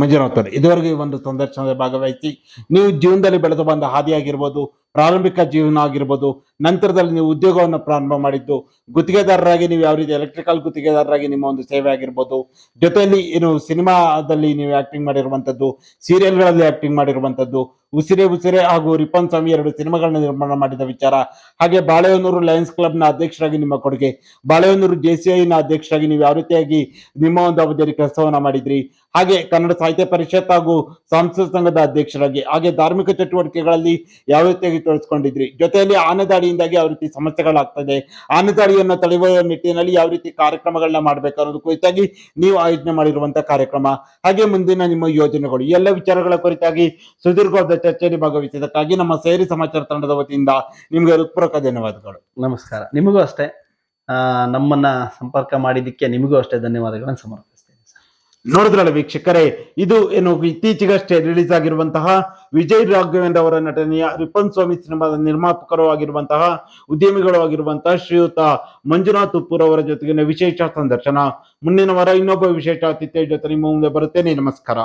ಮಂಜುನಾಥ್ ಇದುವರೆಗೂ ಒಂದು ಸಂದರ್ಶನದ ಭಾಗವಹಿಸಿ ನೀವು ಜೀವನದಲ್ಲಿ ಬೆಳೆದು ಬಂದ ಹಾದಿ ಆಗಿರ್ಬೋದು ಪ್ರಾರಂಭಿಕ ಜೀವನ ಆಗಿರ್ಬೋದು ನಂತರದಲ್ಲಿ ನೀವು ಉದ್ಯೋಗವನ್ನು ಪ್ರಾರಂಭ ಮಾಡಿದ್ದು, ಗುತ್ತಿಗೆದಾರರಾಗಿ ನೀವು ಯಾವ ರೀತಿ ಎಲೆಕ್ಟ್ರಿಕಲ್ ಗುತ್ತಿಗೆದಾರರಾಗಿ ನಿಮ್ಮ ಒಂದು ಸೇವೆ ಆಗಿರ್ಬೋದು, ಜೊತೆಯಲ್ಲಿ ಏನು ಸಿನಿಮಾದಲ್ಲಿ ನೀವು ಆಕ್ಟಿಂಗ್ ಮಾಡಿರುವಂಥದ್ದು ಸೀರಿಯಲ್ಗಳಲ್ಲಿ ಆಕ್ಟಿಂಗ್ ಮಾಡಿರುವಂತದ್ದು ಉಸಿರೆ ಉಸಿರೆ ಹಾಗೂ ರಿಪನ್ ಸ್ವಾಮಿ ಎರಡು ಸಿನಿಮಾಗಳನ್ನ ನಿರ್ಮಾಣ ಮಾಡಿದ ವಿಚಾರ. ಹಾಗೆ ಬಾಳೆಹೊನ್ನೂರು ಲಯನ್ಸ್ ಕ್ಲಬ್ನ ಅಧ್ಯಕ್ಷರಾಗಿ ನಿಮ್ಮ ಕೊಡುಗೆ. ಬಾಳೆಹೊನ್ನೂರು ಐನ ಅಧ್ಯಕ್ಷರಾಗಿ ನೀವು ಯಾವ ರೀತಿಯಾಗಿ ನಿಮ್ಮ ಒಂದು ಅವಧಿಯಲ್ಲಿ ಕೆಲಸವನ್ನ ಮಾಡಿದ್ರಿ? ಹಾಗೆ ಕನ್ನಡ ಸಾಹಿತ್ಯ ಪರಿಷತ್ ಹಾಗೂ ಸಾಂಸ್ಕೃತಿಕ ಸಂಘದ ಅಧ್ಯಕ್ಷರಾಗಿ ಹಾಗೆ ಧಾರ್ಮಿಕ ಚಟುವಟಿಕೆಗಳಲ್ಲಿ ಯಾವ ರೀತಿಯಾಗಿ ತೊಡಸ್ಕೊಂಡಿದ್ರಿ ಜೊತೆಯಲ್ಲಿ ಆನೆದಾಳಿಯಿಂದಾಗಿ ಯಾವ ರೀತಿ ಸಮಸ್ಯೆಗಳಾಗ್ತದೆ? ಆನೆದಾಳಿಯನ್ನು ತಡೆಯುವ ನಿಟ್ಟಿನಲ್ಲಿ ಯಾವ ರೀತಿ ಕಾರ್ಯಕ್ರಮಗಳನ್ನ ಮಾಡಬೇಕು ಅನ್ನೋದು ಕುರಿತಾಗಿ ನೀವು ಆಯೋಜನೆ ಮಾಡಿರುವಂತಹ ಕಾರ್ಯಕ್ರಮ. ಹಾಗೆ ಮುಂದಿನ ನಿಮ್ಮ ಯೋಜನೆಗಳು. ಈ ಎಲ್ಲ ವಿಚಾರಗಳ ಕುರಿತಾಗಿ ಸುದೀರ್ಘವಾದ ಚರ್ಚೆಯಲ್ಲಿ ಭಾಗವಹಿಸಿದ್ದಕ್ಕಾಗಿ ನಮ್ಮ ಸೇರಿ ಸಮಾಚಾರ ತಂಡದ ವತಿಯಿಂದ ನಿಮ್ಗೆ ಹೃತ್ಪೂರ್ವಕ ಧನ್ಯವಾದಗಳು. ನಮಸ್ಕಾರ. ನಿಮಗೂ ಅಷ್ಟೇ. ನಮ್ಮನ್ನ ಸಂಪರ್ಕ ಮಾಡಿದ್ದಕ್ಕೆ ನಿಮಗೂ ಅಷ್ಟೇ ಧನ್ಯವಾದಗಳನ್ನು ಸಮರ್ಪಿಸ್ತೇನೆ. ನೋಡಿದ್ರಲ್ಲ ವೀಕ್ಷಕರೇ ಇದು ಏನು ಇತ್ತೀಚೆಗಷ್ಟೇ ರಿಲೀಸ್ ಆಗಿರುವಂತಹ ವಿಜಯ್ ರಾಘವೇಂದ್ರ ಅವರ ನಟನೆಯ ರಿಪನ್ ಸ್ವಾಮಿ ಸಿನಿಮಾದ ನಿರ್ಮಾಪಕರು ಆಗಿರುವಂತಹ ಉದ್ಯಮಿಗಳು ಆಗಿರುವಂತಹ ಶ್ರೀಯುತ ಮಂಜುನಾಥ್ ಉಪ್ಪೂರ್ ಅವರ ಜೊತೆಗಿನ ವಿಶೇಷ ಸಂದರ್ಶನ. ಮುಂದಿನ ವಾರ ಇನ್ನೊಬ್ಬ ವಿಶೇಷ ಅತಿಥಿಯ ಜೊತೆ ನಿಮ್ಮ ಮುಂದೆ ಬರುತ್ತೇನೆ. ನಮಸ್ಕಾರ.